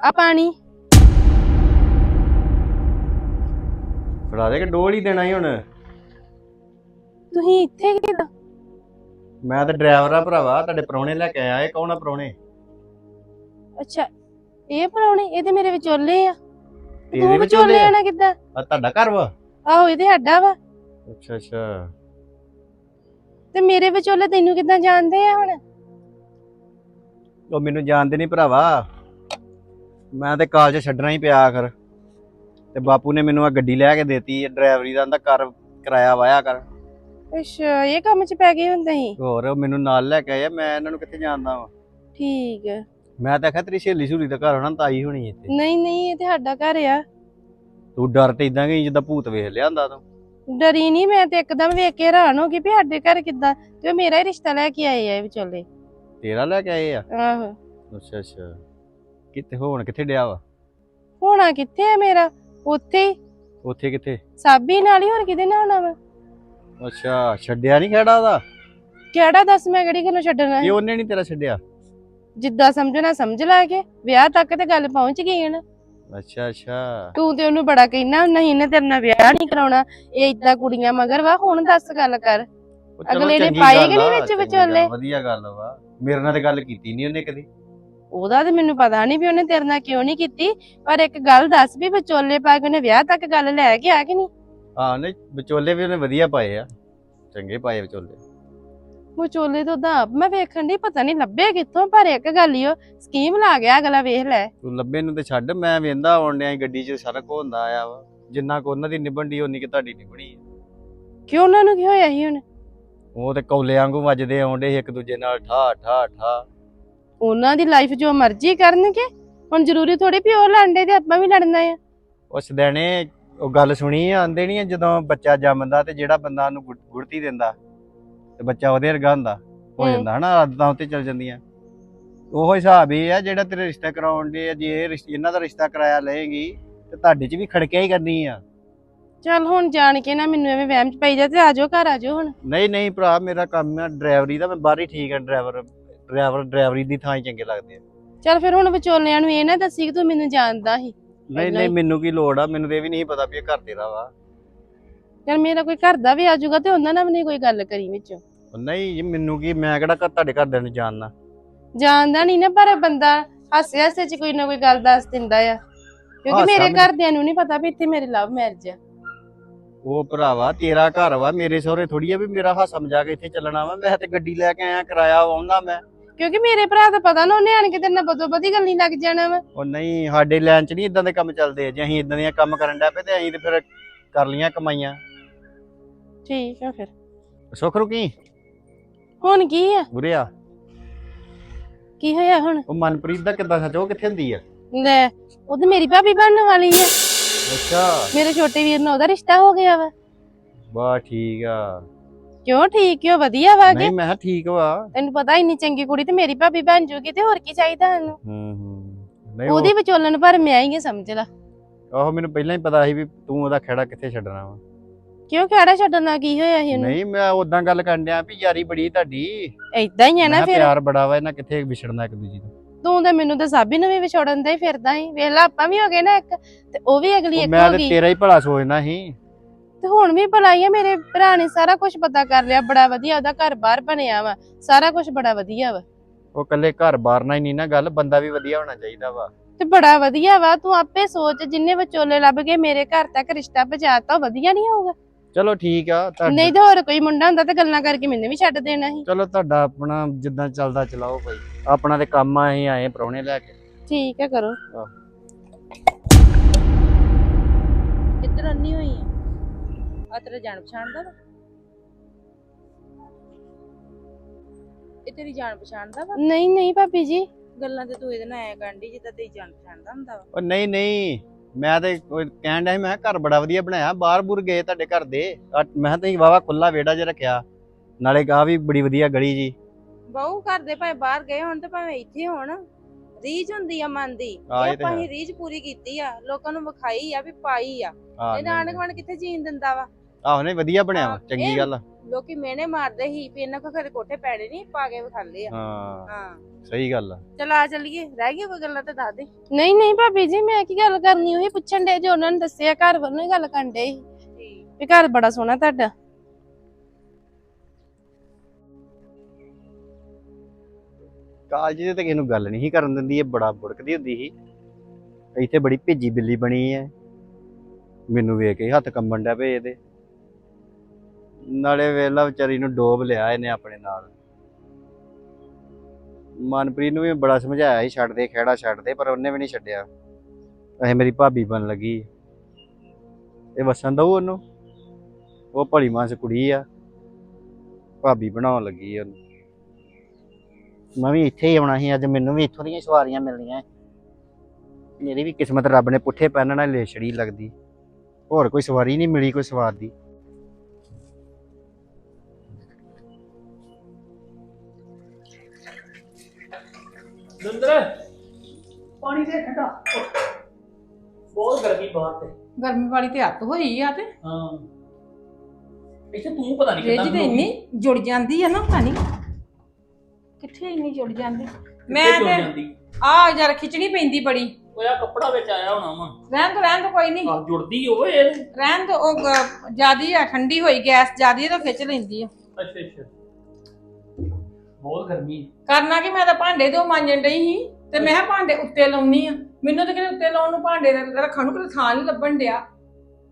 ਆ ਪਾਣੀ। ਫੜਾ ਦੇ ਕਿ ਡੋਲ ਹੀ ਦੇਣਾ ਹੀ ਹੁਣ। ਤੁਸੀਂ ਇੱਥੇ ਕਿਦਾਂ ਮੈਂ ਤਾਂ ਡਰਾਈਵਰ ਆ ਭਰਾਵਾ ਤੁਹਾਡੇ ਪ੍ਰਾਹੁਣੇ ਲੈ ਕੇ ਆਇਆ ਇਹ ਕੌਣ ਆ ਪ੍ਰਾਹੁਣੇ? ਅੱਛਾ ਇਹ ਪਰਾਉਣੇ ਇਹ ਤੇ ਮੇਰੇ ਵਿਚੋਲੇ ਆ। ਤੂੰ ਵਿਚੋਲੇ ਆ? ਆਣਾ ਕਿੱਦਾਂ? ਆਹ ਤੁਹਾਡਾ ਘਰ ਵਾ? ਆਹੋ ਇਹ ਤੇ ਸਾਡਾ ਵਾ। ਅੱਛਾ ਅੱਛਾ। ਤੇ ਮੇਰੇ ਵਿਚੋਲੇ ਤੈਨੂੰ ਕਿੱਦਾਂ ਜਾਣਦੇ ਆ ਹੁਣ? ਉਹ ਮੈਨੂੰ ਜਾਣਦੇ ਨਹੀਂ ਭਰਾਵਾ। ਮੈਂ ਤੇ ਕਾਲਜ ਛੱਡਣਾ ਹੀ ਪਿਆ ਆਖਰ। ਤੇ ਬਾਪੂ ਨੇ ਮੈਨੂੰ ਆ ਗੱਡੀ ਲੈ ਕੇ ਦੇਤੀ ਡਰਾਈਵਰੀ ਦਾ ਆਂਦਾ ਕਰ ਕਿਰਾਇਆ ਵਾਇਆ ਕਰ। ਅੱਛਾ ਇਹ ਕੰਮ 'ਚ ਪੈ ਗਏ ਹੁੰਦੇ ਸੀ ਹੋਰ ਉਹ ਮੈਨੂੰ ਨਾਲ ਲੈ ਕੇ ਆਇਆ ਮੈਂ ਇਹਨਾਂ ਨੂੰ ਕਿੱਥੇ ਜਾਣਦਾ ਵਾਂ? ਠੀਕ ਹੈ ਮੈਂ ਤਾਂ ਆਖਿਆ ਤੇਰੀ ਸਹੇਲੀ ਸਹੂਲੀ ਦਾ ਘਰ ਹੋਣਾ ਤਾਈ ਹੋਣੀ ਇੱਥੇ। ਨਹੀਂ ਨਹੀਂ ਇਹ ਤੇ ਸਾਡਾ ਘਰ ਆ। ਤੂੰ ਡਰ ਤੇ ਇਦਾਂ ਗਈ ਜਿੱਦਾਂ ਭੂਤ ਵੇਖ ਲਿਆ ਹੁੰਦਾ ਤੂੰ। ਡਰੀ ਨਹੀਂ ਮੈਂ ਤੇ ਇੱਕਦਮ ਵੇਖ ਕੇ ਹੈਰਾਨ ਹੋ ਗਈ ਵੀ ਸਾਡੇ ਘਰ ਕਿੱਦਾਂ ਤੇ ਉਹ ਮੇਰਾ ਹੀ ਰਿਸ਼ਤਾ ਲੈ ਕੇ ਆਏ ਆ ਇਹ ਵਿਚੋਲੇ। ਤੇਰਾ ਲੈ ਕੇ ਆਏ ਆ? ਆਹੋ। ਅੱਛਾ ਅੱਛਾ। ਕਿੱਥੇ ਹੋਣ ਕਿੱਥੇ ਡਿਆ ਵਾ? ਹੋਣਾ ਕਿੱਥੇ ਆ ਮੇਰਾ? ਉੱਥੇ ਹੀ। ਉੱਥੇ ਕਿੱਥੇ? ਸਾਬੀ ਨਾਲ ਹੀ ਹੋਰ ਕਿਹਦੇ ਨਾਲ ਹੋਣਾ ਵਾ? ਅੱਛਾ ਛੱਡਿਆ ਨਹੀਂ ਖੜਾ ਉਹਦਾ? ਕਿਹੜਾ ਦੱਸ ਮੈਂ ਕਿਹੜੀ ਗੱਲੋਂ ਛੱਡਣਾ ਇਹ ਉਹਨੇ ਨਹੀਂ ਤੇਰਾ ਛੱਡਿਆ? ਜਿੱਦਾਂ ਸਮਝਣਾ ਸਮਝ ਲੈ ਕੇ ਵਿਆਹ ਤੱਕ ਤੇ ਗੱਲ ਪਹੁੰਚ ਗਈ ਹੈ ਨਾ। ਅੱਛਾ ਅੱਛਾ। ਤੂੰ ਤੇ ਉਹਨੂੰ ਬੜਾ ਕਹਿਣਾ ਨਹੀਂ ਇਹਨੇ ਤੇਰੇ ਨਾਲ ਵਿਆਹ ਨਹੀਂ ਕਰਾਉਣਾ। ਇਹ ਇਦਾਂ ਕੁੜੀਆਂ ਮਗਰ ਵਾ ਹੁਣ ਦੱਸ ਗੱਲ ਕਰ। ਉਹ ਚਲੋ ਅਗਲੇ ਨੇ ਚੰਗੀ ਪਾਏ ਗੱਲ ਕਿ ਨਹੀਂ ਆ, ਵਿੱਚ ਚੰਗੀ ਵਿਚੋਲੇ? ਗੱਲ, ਵਧੀਆ ਗੱਲ ਵਾ। ਮੇਰੇ ਨਾਲ ਤੇ ਗੱਲ ਕੀਤੀ ਨਹੀਂ ਉਹਨੇ ਕਦੀ। ਉਹਦਾ ਤੇ ਮੈਨੂੰ ਪਤਾ ਨਹੀਂ ਵੀ ਉਹਨੇ ਤੇਰੇ ਨਾਲ ਕਿਉਂ ਨਹੀਂ ਕੀਤੀ ਪਰ ਇੱਕ ਗੱਲ ਦੱਸ ਵੀ ਵਿਚੋਲੇ ਪਾ ਕੇ ਉਹਨੇ ਵਿਆਹ ਤੱਕ ਗੱਲ ਲੈ ਕੇ ਆ ਕਿ ਨਹੀਂ ਹਾਂ ਨਹੀਂ ਵਿਚੋਲੇ ਵੀ ਉਹਨੇ ਵਧੀਆ ਪਾਏ ਆ ਚੰਗੇ ਪਾਏ ਵਿਚੋਲੇ। ਵਿਚੋਲੇ ਤੋਂ ਦਾ ਮੈਂ ਵੇਖਣ ਦੀ ਪਤਾ ਨਹੀਂ ਲੱਭੇ ਕਿੱਥੋਂ ਪਰ ਇੱਕ ਗੱਲ ਹੀ ਉਹ ਸਕੀਮ ਲਾ ਗਿਆ ਅਗਲਾ ਵੇਖ ਲੈ। ਤੂੰ ਲੱਭੇ ਨੂੰ ਤੇ ਛੱਡ ਮੈਂ ਵੇਂਦਾ ਆਉਣ ਡਿਆ ਸੀ ਗੱਡੀ 'ਚ ਸਾਰਾ ਕੁਝ ਹੁੰਦਾ ਆਇਆ ਵਾ। ਜਿੰਨਾ ਕੋ ਉਹਨਾਂ ਦੀ ਨਿਭਣ ਦੀ ਉਨੀ ਕਿ ਤੁਹਾਡੀ ਨਿਭਣੀ ਆ। ਕਿਉਂ ਉਹਨਾਂ ਨੂੰ ਕੀ ਹੋਇਆ ਸੀ ਹੁਣ? ਉਹ ਤੇ ਕੌਲੇ ਵਾਂਗੂ ਵੱਜਦੇ ਆਉਂਦੇ ਇੱਕ ਦੂਜੇ ਨਾਲ ਠਾ ਠਾ ਠਾ। ਉਹਨਾਂ ਦੀ ਲਾਈਫ ਜੋ ਮਰਜ਼ੀ ਕਰਨਗੇ ਹੁਣ ਜ਼ਰੂਰੀ ਥੋੜੀ ਵੀ ਉਹ ਲੜਦੇ ਤੇ ਆਪਾਂ ਵੀ ਲੜਨਾ ਆ। ਉਸ ਦਿਨੇ ਉਹ ਗੱਲ ਸੁਣੀ ਆ ਆਂਦੇ ਨਹੀਂ ਜਦੋਂ ਬੱਚਾ ਜੰਮਦਾ ਤੇ ਜਿਹੜਾ ਬੰਦਾ ਉਹਨੂੰ ਗੁੜ- ਗੁੜਤੀ ਦਿੰਦਾ ਤੇ ਬੱਚਾ ਉਹਦੇ ਵਰਗਾ ਹੁੰਦਾ ਹੋ ਹੂੰ। ਜਾਂਦਾ ਹਨਾ ਆਦਤਾਂ ਉੱਤੇ ਚੱਲ ਜਾਂਦੀਆਂ। ਉਹੋ ਹਿਸਾਬ ਇਹ ਆ ਜਿਹੜਾ ਤੇਰੇ ਰਿਸ਼ਤਾ ਕਰਾਉਣ ਦੇ ਜੇ ਇਹ ਰਿਸ਼- ਇਹਨਾਂ ਦਾ ਰਿਸ਼ਤਾ ਕਰਾਇਆ ਲਏਗੀ ਤੇ ਤੁਹਾਡੇ 'ਚ ਵੀ ਖੜਕਿਆ ਹੀ ਕਰਨੀ ਆ। ਚੱਲ ਹੁਣ ਜਾਣ ਕੇ ਨਾ ਮੈਨੂੰ ਐਵੇਂ ਵਹਿਮ ਚ ਪਈ ਜਾ ਤੇ ਆ ਜਾਓ ਘਰ ਆ ਜਾਓ ਹੁਣ। ਨਹੀਂ ਨਹੀਂ ਭਰਾ ਮੇਰਾ ਕੰਮ ਆ ਡਰਾਈਵਰੀ ਦਾ ਮੈਂ ਬਾਹਰ ਹੀ ਠੀਕ ਆ ਡਰਾਈਵਰ। ਡਰਾਈਵਰ ਡਰਾਈਵਰੀ ਦੀ ਥਾਂ ਹੀ ਚੰਗੇ ਲੱਗਦੇ ਆ। ਚੱਲ ਫਿਰ ਹੁਣ ਵਿਚੋਲਿਆਂ ਨੂੰ ਇਹ ਨਾ ਦੱਸੀ ਕਿ ਤੂੰ ਮੈਨੂੰ ਜਾਣਦਾ ਸੀ। ਨਹੀਂ ਨਹੀਂ। ਮੈਨੂੰ ਕੀ ਲੋੜ ਆ? ਮੈਨੂੰ ਤੇ ਇਹ ਵੀ ਨਹੀਂ ਪਤਾ ਵੀ ਇਹ ਘਰ ਤੇਰਾ ਵਾ। ਚੱਲ ਮੇਰਾ ਕੋਈ ਘਰ ਦਾ ਵੀ ਆ ਜਾਊਗਾ ਤੇ ਉਹਨਾਂ ਨਾਲ ਵੀ ਨਹੀਂ ਕੋਈ ਗੱਲ ਕਰੀ ਵਿੱਚ। ਨਹੀਂ ਜੀ ਮੈਨੂੰ ਕੀ ਮੈਂ ਕਿਹੜਾ ਘਰ ਤੁਹਾਡੇ ਘਰਦਿਆਂ ਨੂੰ ਜਾਣਦਾ ਜਾਣਦਾ ਨਹੀਂ ਨਾ ਪਰ ਬੰਦਾ ਹਾਸੇ ਹਾਸੇ ਚ ਕੋਈ ਨਾ ਕੋਈ ਗੱਲ ਦੱਸ ਦਿੰਦਾ ਆ। ਕਿਉਂਕਿ ਮੇਰੇ ਘਰਦਿਆਂ ਨੂੰ ਨਹੀਂ ਪਤਾ ਵੀ ਇੱਥੇ ਮੇਰੀ ਲਵ ਮੈਰਿਜ ਆ। ਉਹ ਭਰਾਵਾ ਤੇਰਾ ਘਰ ਵਾ ਮੇਰੇ ਸਹੁਰੇ ਥੋੜੀ ਆ ਵੀ ਮੇਰਾ ਹਾਸਾ ਮਜ਼ਾਕ ਇੱਥੇ ਚੱਲਣਾ ਵਾ। ਮੈਂ ਤੇ ਗੱਡੀ ਲੈ ਕੇ ਆਇਆ ਕਿਰਾਇਆ ਆਉਂਦਾ ਮੈਂ। ਕਿਉਂਕਿ ਮੇਰੇ ਭਰਾ ਦਾ ਪਤਾ ਨਾ ਉਹਨੇ ਆਣ ਕੇ ਤੇਰੇ ਨਾਲ ਬਦੋ ਬਦੀ ਗੱਲ ਨਹੀਂ ਲੱਗ ਜਾਣਾ ਵਾ। ਉਹ ਨਹੀਂ ਸਾਡੇ ਲਾਈਨ 'ਚ ਨਹੀਂ ਇਦਾਂ ਦੇ ਕੰਮ ਚੱਲਦੇ ਜੇ ਅਸੀਂ ਇਦਾਂ ਦੀਆਂ ਕੰਮ ਕਰਨ ਡੈ ਪਏ ਤੇ ਅਸੀਂ ਤੇ ਫਿਰ ਕਰ ਲੀਆਂ ਕਮਾਈਆਂ। ਠੀਕ ਆ ਫਿਰ। ਸੁੱਖ ਰੁਕੀ? ਹੁਣ ਕੀ ਆ? ਬੁਰਿਆ ਕੀ ਹੋਇਆ ਹੁਣ? ਉਹ ਮਨਪ੍ਰੀਤ ਦਾ ਕਿੱਦਾਂ ਸੱਚ ਉਹ ਕਿੱਥੇ ਹੁੰਦੀ ਆ? ਲੈ ਉਹ ਤੇ ਮੇਰੀ ਭਾਬੀ ਬਣਨ ਵਾਲੀ ਆ। ਅੱਛਾ। ਮੇਰੇ ਛੋਟੇ ਵੀਰ ਨਾਲ ਉਹਦਾ ਰਿਸ਼ਤਾ ਹੋ ਗਿਆ ਵਾ। ਬਾ ਠੀਕ ਆ। ਕਿਉਂ ਠੀਕ ਕਿਉਂ? ਵਧੀਆ ਵਾ ਕਿ? ਨਹੀਂ ਮੈਂ ਕਿਹਾ ਠੀਕ ਵਾ। ਤੈਨੂੰ ਪਤਾ ਇੰਨੀ ਚੰਗੀ ਕੁੜੀ ਤੇ ਮੇਰੀ ਭਾਬੀ ਬਣ ਜੂਗੀ ਤੇ ਹੋਰ ਕੀ ਚਾਹੀਦਾ ਸਾਨੂੰ? ਹੂੰ ਹੂੰ। ਨਹੀਂ ਉਹ- ਉਹਦੀ ਵਿਚੋਲਣ ਪਰ ਮੈਂ ਹੀ ਆ ਸਮਝ ਲਾ। ਆਹੋ ਮੈਨੂੰ ਪਹਿਲਾਂ ਹੀ ਪਤਾ ਸੀ ਵੀ ਤੂੰ ਉਹਦਾ ਖੇੜਾ ਕਿੱਥੇ ਛੱਡਣਾ ਵਾ। ਕਿਉਂ ਕਿਹੜਾ ਛੱਡਣਾ ਕੀ ਹੋਇਆ ਸੀ ਉਹਨੂੰ? ਨਹੀਂ ਮੈਂ ਉਦਾਂ ਗੱਲ ਕਰਨ ਡਿਆ ਵੀ ਯਾਰੀ ਬੜੀ ਤੁਹਾਡੀ। ਏਦਾਂ ਹੀ ਆ ਮੈਂ ਨਾ ਕਿਹਾ ਫਿਰ। ਪਿਆਰ ਬੜਾ ਵਾ ਇਹਨਾਂ ਕਿੱਥੇ ਵਿਛੜਨਾ ਇੱਕ ਦੂਜੀ ਤੋਂ ਤੂੰ ਤਾਂ ਮੈਨੂੰ ਤਾਂ ਸਾਬੀ ਨੂੰ ਵੀ ਵਿਛੋੜਨ ਦਾ ਹੀ ਫਿਰਦਾ ਸੀ। ਵੇਖ ਲਾ ਆਪਾਂ ਵੀ ਹੋ ਗਏ ਨਾ ਇੱਕ ਤੇ ਉਹ ਵੀ ਅਗਲੀ ਉਹ ਇੱਕ ਮੈਂ ਹੋ ਤੇ ਗਈ। ਤੇਰਾ ਹੀ ਭਲਾ ਸੋਚਦਾ ਸੀ। ਤੇ ਹੁਣ ਵੀ ਭਲਾਈ ਆ ਮੇਰੇ ਭਰਾ ਨੇ ਸਾਰਾ ਕੁਝ ਪਤਾ ਕਰ ਲਿਆ ਬੜਾ ਵਧੀਆ ਉਹਦਾ ਘਰ ਬਾਹਰ ਬਣਿਆ ਵਾ ਸਾਰਾ ਕੁਝ ਬੜਾ ਵਧੀਆ ਵਾ। ਉਹ ਕੱਲੇ ਘਰ ਬਾਰ ਨਾਲ ਹੀ ਨਹੀਂ ਨਾ ਗੱਲ ਬੰਦਾ ਵੀ ਵਧੀਆ ਹੋਣਾ ਚਾਹੀਦਾ ਵਾ। ਤੇ ਬੜਾ ਵਧੀਆ ਵਾ ਤੂੰ ਆਪੇ ਸੋਚ ਜਿੰਨੇ ਵਿਚੋਲੇ ਲੱਭ ਕੇ ਮੇਰੇ ਘਰ ਤੱਕ ਰਿਸ਼ਤਾ ਪਹੁੰਚਾਤਾ ਉਹ ਵਧੀਆ ਨਹੀਂ ਹੋਊਗਾ? ਚਲੋ ਠੀਕ ਆ ਤੁਹਾਡਾ ਨਹੀਂ ਤਾਂ ਹੋਰ ਕੋਈ ਮੁੰਡਾ ਹੁੰਦਾ ਤੇ ਗੱਲਾਂ ਕਰਕੇ ਮੈਨੂੰ ਵੀ ਛੱਡ ਦੇਣਾ ਸੀ। ਚਲੋ ਤੁਹਾਡਾ ਆਪਣਾ ਜਿੱਦਾਂ ਚੱਲਦਾ ਚਲਾਓ ਭਾਈ। ਆਪਣਾ ਤੇ ਕੰਮ ਆ ਅਸੀਂ ਆਏ ਪ੍ਰਾਹੁਣੇ ਲੈ ਕੇ। ਠੀਕ ਹੈ ਕਰੋ। ਕਿੱਧਰ ਅੰਨੀ ਹੋਈ ਆ? ਆ ਤੇਰਾ ਜਾਣ ਪਛਾਣ ਦਾ ਵਾ? ਇਹ ਤੇਰੀ ਜਾਣ ਪਛਾਣ ਦਾ ਵਾ? ਨਹੀਂ ਨਹੀਂ ਭਾਬੀ ਜੀ। ਗੱਲਾਂ ਤੇ ਤੂੰ ਇਹਦੇ ਨਾਲ ਐ ਕਰਦੀ ਜਿੱਦਾਂ ਤੇਰੀ ਜਾਣ ਪਛਾਣ ਦਾ ਹੁੰਦਾ ਵਾ। ਉਹ ਨਹੀਂ ਨਹੀਂ। ਮੈਂ ਤੇ ਕੋਈ ਕਹਿਣ ਡਿਆ ਸੀ, ਮੈਂ ਕਿਹਾ ਘਰ ਬੜਾ ਵਧੀਆ ਬਣਾਇਆ ਬਾਹਰ ਬੁਰ ਗਏ ਤੁਹਾਡੇ ਘਰ ਦੇ। ਮੈਂ ਕਿਹਾ ਤੁਸੀਂ ਵਾਵਾ ਖੁੱਲਾ ਵਿਹੜਾ ਜਿਹਾ ਰੱਖਿਆ। ਨਾਲੇ ਕਹਾ ਵੀ ਬੜੀ ਵਧੀਆ ਗਲੀ ਜੀ। ਬਹੁ ਘਰ ਦੇ ਭਾਵੇਂ ਬਾਹਰ ਗਏ ਹੋਣ ਤੇ ਭਾਵੇਂ ਇੱਥੇ ਹੋਣ ਰੀਝ ਹੁੰਦੀ ਆ ਮਨ ਦੀ। ਹਾਂ, ਇਹ ਇਹ ਤੇ ਆਪਾਂ ਹੈ। ਹੀ। ਰੀਝ ਪੂਰੀ ਕੀਤੀ ਆ। ਲੋਕਾਂ ਨੂੰ ਵਿਖਾਈ ਆ ਵੀ ਪਾਈ ਆ। ਆਂਢ ਗੁਆਂਢ ਕਿੱਥੇ ਜੀਣ ਦਿੰਦਾ ਵਾ? ਆਹੋ ਨਹੀਂ ਵਧੀਆ ਬਣਿਆ ਵਾ ਚੰਗੀ ਗੱਲ ਆ। ਲੋਕੀ ਮਿਹਣੇ ਮਾਰਦੇ ਸੀ ਵੀ ਇਹਨਾਂ ਕੋ ਘਰੇ ਕੋਠੇ ਪੈਣੇ ਨਹੀਂ ਪਾ ਕੇ ਵਿਖਾਲੇ ਆ। ਹਾਂ ਹਾਂ। ਸਹੀ ਗੱਲ ਆ। ਚਲ ਆ ਚੱਲੀਏ ਰਹਿ ਗਈ ਕੋਈ ਗੱਲਾਂ ਤਾਂ ਦੱਸ ਦੇ। ਨਹੀਂ ਨਹੀਂ ਭਾਬੀ ਜੀ ਮੈਂ ਕੀ ਗੱਲ ਕਰਨੀ ਉਹੀ ਪੁੱਛਣ ਦੇ ਜੋ ਉਹਨਾਂ ਨੇ ਦੱਸਿਆ ਘਰ ਵੱਲੋਂ ਹੀ ਗੱਲ ਕਰਨ ਦੇ ਵੀ ਘਰ ਬੜਾ ਸੋਹਣਾ ਤੁਹਾਡਾ। ਕਾਲਜ ਦੇ ਤੇ ਕਿਸੇ ਨੂੰ ਗੱਲ ਨਹੀਂ ਸੀ ਕਰਨ ਦਿੰਦੀ ਇਹ ਬੜਾ ਬੁੜਕਦੀ ਹੁੰਦੀ ਸੀ। ਇੱਥੇ ਬੜੀ ਭੇਜੀ ਬਿੱਲੀ ਬਣੀ ਐ ਮੈਨੂੰ ਵੇਖ ਕੇ ਹੱਥ ਕੰਬਣ ਡਿਆ ਪਏ ਇਹਦੇ। ਨਾਲੇ ਵੇਲਾ ਵਿਚਾਰੀ ਨੂੰ ਡੋਬ ਲਿਆ ਇਹਨੇ ਆਪਣੇ ਨਾਲ। ਮਨਪ੍ਰੀਤ ਨੂੰ ਵੀ ਬੜਾ ਸਮਝਾਇਆ ਸੀ, ਛੱਡ ਦੇ ਖੇੜਾ ਛੱਡ ਦੇ, ਪਰ ਉਹਨੇ ਵੀ ਨਹੀਂ ਛੱਡਿਆ। ਇਹ ਮੇਰੀ ਭਾਬੀ ਬਣ ਲੱਗੀ। ਇਹ ਵਸਣ ਦਊ ਉਹਨੂੰ। ਉਹ ਭਲੀ ਮਾਸ ਕੁੜੀ ਆ। ਭਾਬੀ ਬਣਾਉਣ ਲੱਗੀ ਉਹਨੂੰ। ਮੈਂ ਵੀ ਇੱਥੇ ਹੀ ਆਉਣਾ ਸੀ, ਅੱਜ ਮੈਨੂੰ ਵੀ ਇੱਥੋਂ ਦੀਆਂ ਸਵਾਰੀਆਂ ਮਿਲਣੀਆਂ। ਮੇਰੀ ਵੀ ਕਿਸਮਤ ਰੱਬ ਨੇ ਪੁੱਠੇ ਪੈਣ ਨਾਲ ਲੇਛੜੀ ਲੱਗਦੀ। ਹੋਰ ਕੋਈ ਸਵਾਰੀ ਨਹੀਂ ਮਿਲੀ ਕੋਈ ਸਵਾਰ ਦੀ। ਦੰਦਰ ਪਾਣੀ ਦੇ ਠੰਡਾ। ਬਹੁਤ ਗਰਮੀ ਬਾਹਰ ਤੇ। ਗਰਮੀ ਵਾਲੀ ਤੇ ਹੱਤ ਹੋਈ ਆ ਤੇ। ਹਾਂ। ਇੱਥੇ ਤੂੰ ਪਤਾ ਨਹੀਂ ਫ੍ਰਿਜ ਤੇ ਇੰਨੀ ਜੁੜ ਜਾਂਦੀ ਆ ਨਾ ਨਹੀਂ ਕਿੱਥੇ ਇੰਨੀ ਜੁੜ ਜਾਂਦੀ? ਮੈਂ ਤੇ ਆ ਯਾਰ ਖਿਚਣੀ ਪੈਂਦੀ ਬੜੀ। ਉਹ ਆ ਕੱਪੜਾ ਵਿੱਚ ਆਇਆ ਹੋਣਾ ਵਾ। ਰਹਿਣ ਤੋਂ ਰਹਿਣ ਤੋਂ ਕੋਈ ਨਹੀਂ ਆ ਜੁੜਦੀ ਓਏ ਰਹਿਣ ਤੋਂ ਉਹ ਜ਼ਿਆਦੀ ਆ ਠੰਡੀ ਹੋਈ ਗੈਸ ਜ਼ਿਆਦੀ ਆ ਤਾਂ ਖਿੱਚ ਲੈਂਦੀ ਆ। ਅੱਛਾ ਅੱਛਾ। ਬਹੁਤ ਗਰਮੀ ਹੈ। ਕਰਨਾ ਕਿ ਮੈਂ ਤਾਂ ਭਾਂਡੇ ਦੋ ਮਾਂਜਣ ਡਈ ਸੀ ਤੇ ਮੈਂ ਕਿਹਾ ਭਾਂਡੇ ਉੱਤੇ ਲਾਉਣੀ ਆ। ਮੈਨੂੰ ਤਾਂ ਕਿਤੇ ਉੱਤੇ ਲਾਉਣ ਨੂੰ ਭਾਂਡੇ ਰ- ਰੱਖਣ ਨੂੰ ਕਿਤੇ ਥਾਂ ਨਹੀਂ ਲੱਭਣ ਡਿਆ।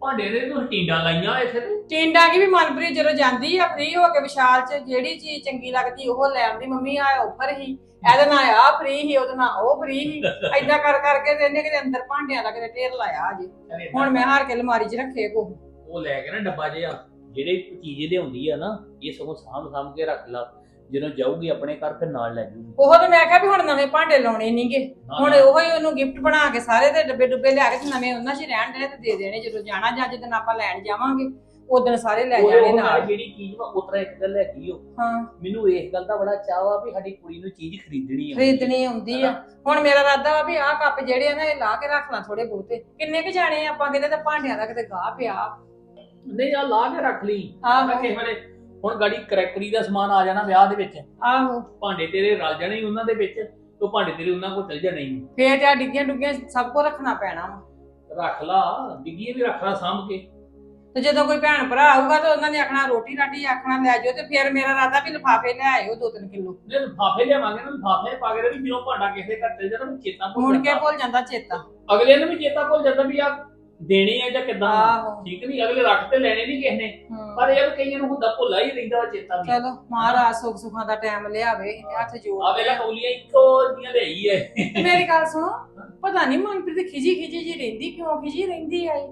ਭਾਂਡੇ ਦੇ ਤੂੰ ਟੀਂਡਾਂ ਲਾਈਆਂ ਇੱਥੇ ਤੇ। ਟਿੰਡਾ ਕੀ ਵੀ ਮਨਪ੍ਰੀਤ ਜਦੋਂ ਜਾਂਦੀ ਆ ਫ੍ਰੀ ਹੋ ਕੇ ਵਿਸ਼ਾਲ ਚ ਜਿਹੜੀ ਚੀਜ਼ ਚੰਗੀ ਲੱਗਦੀ ਉਹ ਲੈ ਆਉਂਦੀ। ਮੰਮੀ ਆ ਆਫਰ ਹੀ ਇਹਦੇ ਨਾਲ ਆ ਫ੍ਰੀ ਹੀ ਉਹਦੇ ਨਾਲ ਉਹ ਫ੍ਰੀ ਹੀ ਐਦਾਂ ਕਰ ਕਰਕੇ ਤੇ ਇਹਨੇ ਕਿਤੇ ਅੰਦਰ ਭਾਂਡਿਆਂ ਦਾ ਕਿਤੇ ਢੇਰ ਲਾਇਆ ਅਜੇ। ਹੁਣ ਮੈਂ ਹਾਰ ਕੇ ਅਲਮਾਰੀ 'ਚ ਰੱਖੇ ਕੋ ਉਹ ਲੈ ਕੇ ਨਾ ਡੱਬਾ ਜਿਹਾ ਜਿਹੜੇ ਚੀਜ਼ ਲਿਆਉਂਦੀ ਆ ਨਾ ਇਹ ਸਗੋਂ ਸਾਂਭ ਸਾਂਭ ਕੇ ਰੱਖ ਲਾ। ਜਦੋਂ ਜਾਊਗੀ ਆਪਣੇ ਘਰ ਫਿਰ ਨਾਲ ਲੈ ਜੂਗੀ। ਉਹ ਤੇ ਮੈਂ ਕਿਹਾ ਵੀ ਹੁਣ ਨਵੇਂ ਭਾਂਡੇ ਲਾਉਣੇ ਨਹੀਂਗੇ ਹੁਣ ਉਹੋ ਹੀ ਉਹਨੂੰ ਗਿਫਟ ਬਣਾ ਕੇ ਸਾਰੇ ਦੇ ਡੱਬੇ ਡੁੱਬੇ ਲਿਆ ਕੇ ਤੇ ਨਵੇਂ ਉਹਨਾਂ 'ਚ ਹੀ ਰਹਿਣ ਦੇ ਤੇ ਦੇ ਦੇਣੇ। ਜਦੋਂ ਜਾਣਾ ਜਾਂ ਜਦੋਂ ਆਪਾਂ ਲੈਣ ਜਾਵਾਂਗੇ ਉਦੋਂ ਸਾਰੇ ਲੈ ਜਾਣੇ ਨਾਲ ਜਿਹੜੀ ਚੀਜ਼ ਵਾ ਉਤਰਾ ਇੱਕ ਗੱਲ ਹੈਗੀ ਓ ਹਾਂ। ਮੈਨੂੰ ਇਸ ਗੱਲ ਦਾ ਬੜਾ ਚਾਅ ਵਾ ਵੀ ਸਾਡੀ ਕੁੜੀ ਨੂੰ ਚੀਜ਼ ਖਰੀਦਣੀ ਆ ਖਰੀਦਣੀ ਆਉਂਦੀ ਆ। ਹੁਣ ਮੇਰਾ ਇਰਾਦਾ ਵਾ ਵੀ ਆਹ ਕੱਪ ਜਿਹੜੇ ਆ ਨਾ ਇਹ ਲਾ ਕੇ ਰੱਖ ਲਾਂ ਥੋੜੇ ਬਹੁਤੇ। ਕਿੰਨੇ ਕੁ ਜਾਣੇ ਆ ਆਪਾਂ ਕਿਤੇ ਤੇ ਭਾਂਡਿਆਂ ਦਾ ਕਿਤੇ ਗਾਹ ਪਿਆ। ਨਹੀਂ ਆ ਲਾ ਕੇ ਰੱਖ ਲਈ। ਆਹੋ। ਕਿਸੇ ਵੇਲੇ ਹੁਣ ਗਾੜੀ ਕਰੈਕਟਰੀ ਦਾ ਸਮਾਨ ਆ ਜਾਣਾ ਵਿਆਹ ਦੇ ਵਿੱਚ। ਆਹੋ। ਭਾਂਡੇ ਤੇਰੇ ਰਲ ਜਾਣੇ ਹੀ ਉਹਨਾਂ ਦੇ ਵਿੱਚ ਤੋ ਭਾਂਡੇ ਤੇਰੇ ਉਹਨਾਂ ਕੋਲ ਚਲ ਜਾਣੇ ਹੀ। ਫੇਰ ਤੇ ਡਿੱਗੀਆਂ ਡੁੱਗੀਆਂ ਸਭ ਕੋ ਰੱਖਣਾ ਪੈਣਾ ਵਾ। ਰੱਖ ਲਾ ਡਿੱਗੀਏ ਵੀ ਰੱਖ ਲਾ ਸਾਂਭ ਕੇ। ਤੇ ਜਦੋਂ ਕੋਈ ਭੈਣ ਭਰਾ ਆਊਗਾ ਤਾਂ ਉਹਨਾਂ ਨੇ ਆਖਣਾ ਰੋਟੀ ਰਾਟੀ ਆਖਣਾ ਲੈ ਜਾਓ ਤੇ ਫਿਰ ਮੇਰਾ ਇਰਾਦਾ ਵੀ ਲਿਫਾਫੇ ਲੈ ਆਇਓ ਦੋ ਤਿੰਨ ਕਿਲੋ। ਜੇ ਲਿਫਾਫੇ ਲਿਆਵਾਂਗੇ ਨਾ ਲਿਫਾਫੇ ਪਾ ਕੇ ਤੇ ਵੀ ਜਦੋਂ ਭਾਂਡਾ ਕਿਸੇ ਦੇ ਘਰ ਚਲ ਜਾਣਾ ਵੀ ਚੇਤਾ ਭੁੱਲ ਮੁੜ ਕੇ ਜਾਂਦਾ। ਭੁੱਲ ਜਾਂਦਾ ਚੇਤਾ। ਅਗਲੇ ਨੂੰ ਵੀ ਚੇਤਾ ਭੁੱਲ ਜਾਂਦਾ ਵੀ ਆ ਦੇਣੇ ਆ ਜਾਂ ਕਿਦਾਂ ਆਹੋ। ਠੀਕ ਨਹੀਂ ਅਗਲੇ ਰੱਖ ਤੇ ਲੈਣੇ ਨਹੀਂ ਕਿਸੇ ਨੇ। ਹਮ। ਪਰ ਇਹ ਕਈਆਂ ਨੂੰ ਹੁੰਦਾ ਭੁੱਲਾ ਹੀ ਰਹਿੰਦਾ ਵਾ ਚੇਤਾ ਵੀ। ਚਲੋ ਮਹਾਰਾਜ ਸੁੱਖ ਸੁਖਾਂ ਦਾ ਟਾਈਮ ਲਿਆਵੇ ਹੱਥ ਜੋੜ। ਆ ਵੇਲਾ ਕੌਲੀਆਂ ਇੱਕੋ ਜੀਆਂ ਲਈ ਐ। ਮੇਰੀ ਗੱਲ ਸੁਣੋ ਪਤਾ ਨਹੀਂ ਮਨਪ੍ਰੀਤ ਖਿਜੀ ਖਿਜੀ ਜੀ ਰਹਿੰਦੀ ਕਿਉਂ ਖਿਜੀ ਰਹਿੰਦੀ ਆਈ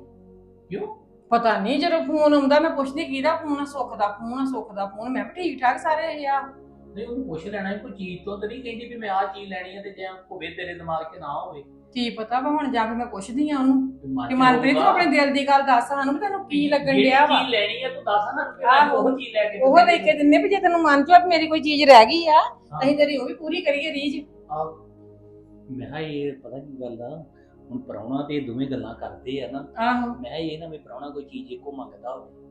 ਕਿਉਂ? ਪਤਾ ਨਹੀਂ ਜਦੋਂ ਫੋਨ ਆਉਂਦਾ ਮੈਂ ਪੁੱਛਦੀ ਕਿਹਦਾ ਫੋਨ ਆ? ਸੁੱਖ ਦਾ ਫੋਨ ਆ ਸੁੱਖ ਦਾ ਫੋਨ। ਮੈਂ ਵੀ ਠੀਕ ਠਾਕ ਸਾਰੇ ਆ? ਨਹੀਂ ਉਹਨੂੰ ਪੁੱਛ ਲੈਣਾ ਸੀ, ਕੋਈ ਚੀਜ਼ ਤੋਂ ਤਾਂ ਨਹੀਂ ਕਹਿੰਦੀ ਵੀ ਮੈਂ ਆਹ ਚੀਜ਼ ਲੈਣੀ ਹੈ ਤੇ ਜੇ ਹੋਵੇ ਤੇਰੇ ਦਿਮਾਗ 'ਚ ਨਾ ਹੋਵੇ। ਕੀ ਪਤਾ ਵਾ ਹੁਣ ਜਾ ਕੇ ਮੈਂ ਪੁੱਛਦੀ ਆ ਉਹਨੂੰ। ਵੀ ਮਨ 'ਚ ਕਿ ਮਨਪ੍ਰੀਤ ਤੂੰ ਹੋਊਗਾ। ਆਪਣੇ ਦਿਲ ਦੀ ਗੱਲ ਦੱਸ ਸਾਨੂੰ ਵੀ ਤੈਨੂੰ ਕੀ ਲੱਗਣ ਜਿਹੜੀ ਡਿਆ ਵਾ। ਚੀਜ਼ ਲੈਣੀ ਹੈ ਤੂੰ ਦੱਸ ਨਾ ਫਿਰ ਆਹੋ। ਉਹ ਚੀਜ਼ ਲੈ ਕੇ ਉਹ ਲੈ ਕੇ ਦਿੰਨੇ ਵੀ ਜੇ ਤੈਨੂੰ ਮਨ ਚ ਆ ਵੀ ਮੇਰੀ ਕੋਈ ਚੀਜ਼ ਰਹਿ ਗਈ ਆ ਅਸੀਂ ਤੇਰੀ ਉਹ ਵੀ ਪੂਰੀ ਕਰੀਏ ਰੀਝ। ਮੈਂ ਕਿਹਾ ਇਹ ਪਤਾ ਕੀ ਗੱਲ ਆ ਹੁਣ ਪ੍ਰਾਹੁਣਾ ਤੇ ਇਹ ਦੋਵੇਂ ਗੱਲਾਂ ਕਰਦੇ ਆ ਨਾ। ਆਹੋ। ਮੈਂ ਕਿਹਾ ਇਹ ਨਾ ਵੀ ਪ੍ਰਾਹੁਣਾ ਕੋਈ ਚੀਜ਼ ਇੱਕੋ ਮੰਗਦਾ ਹੋਵੇ।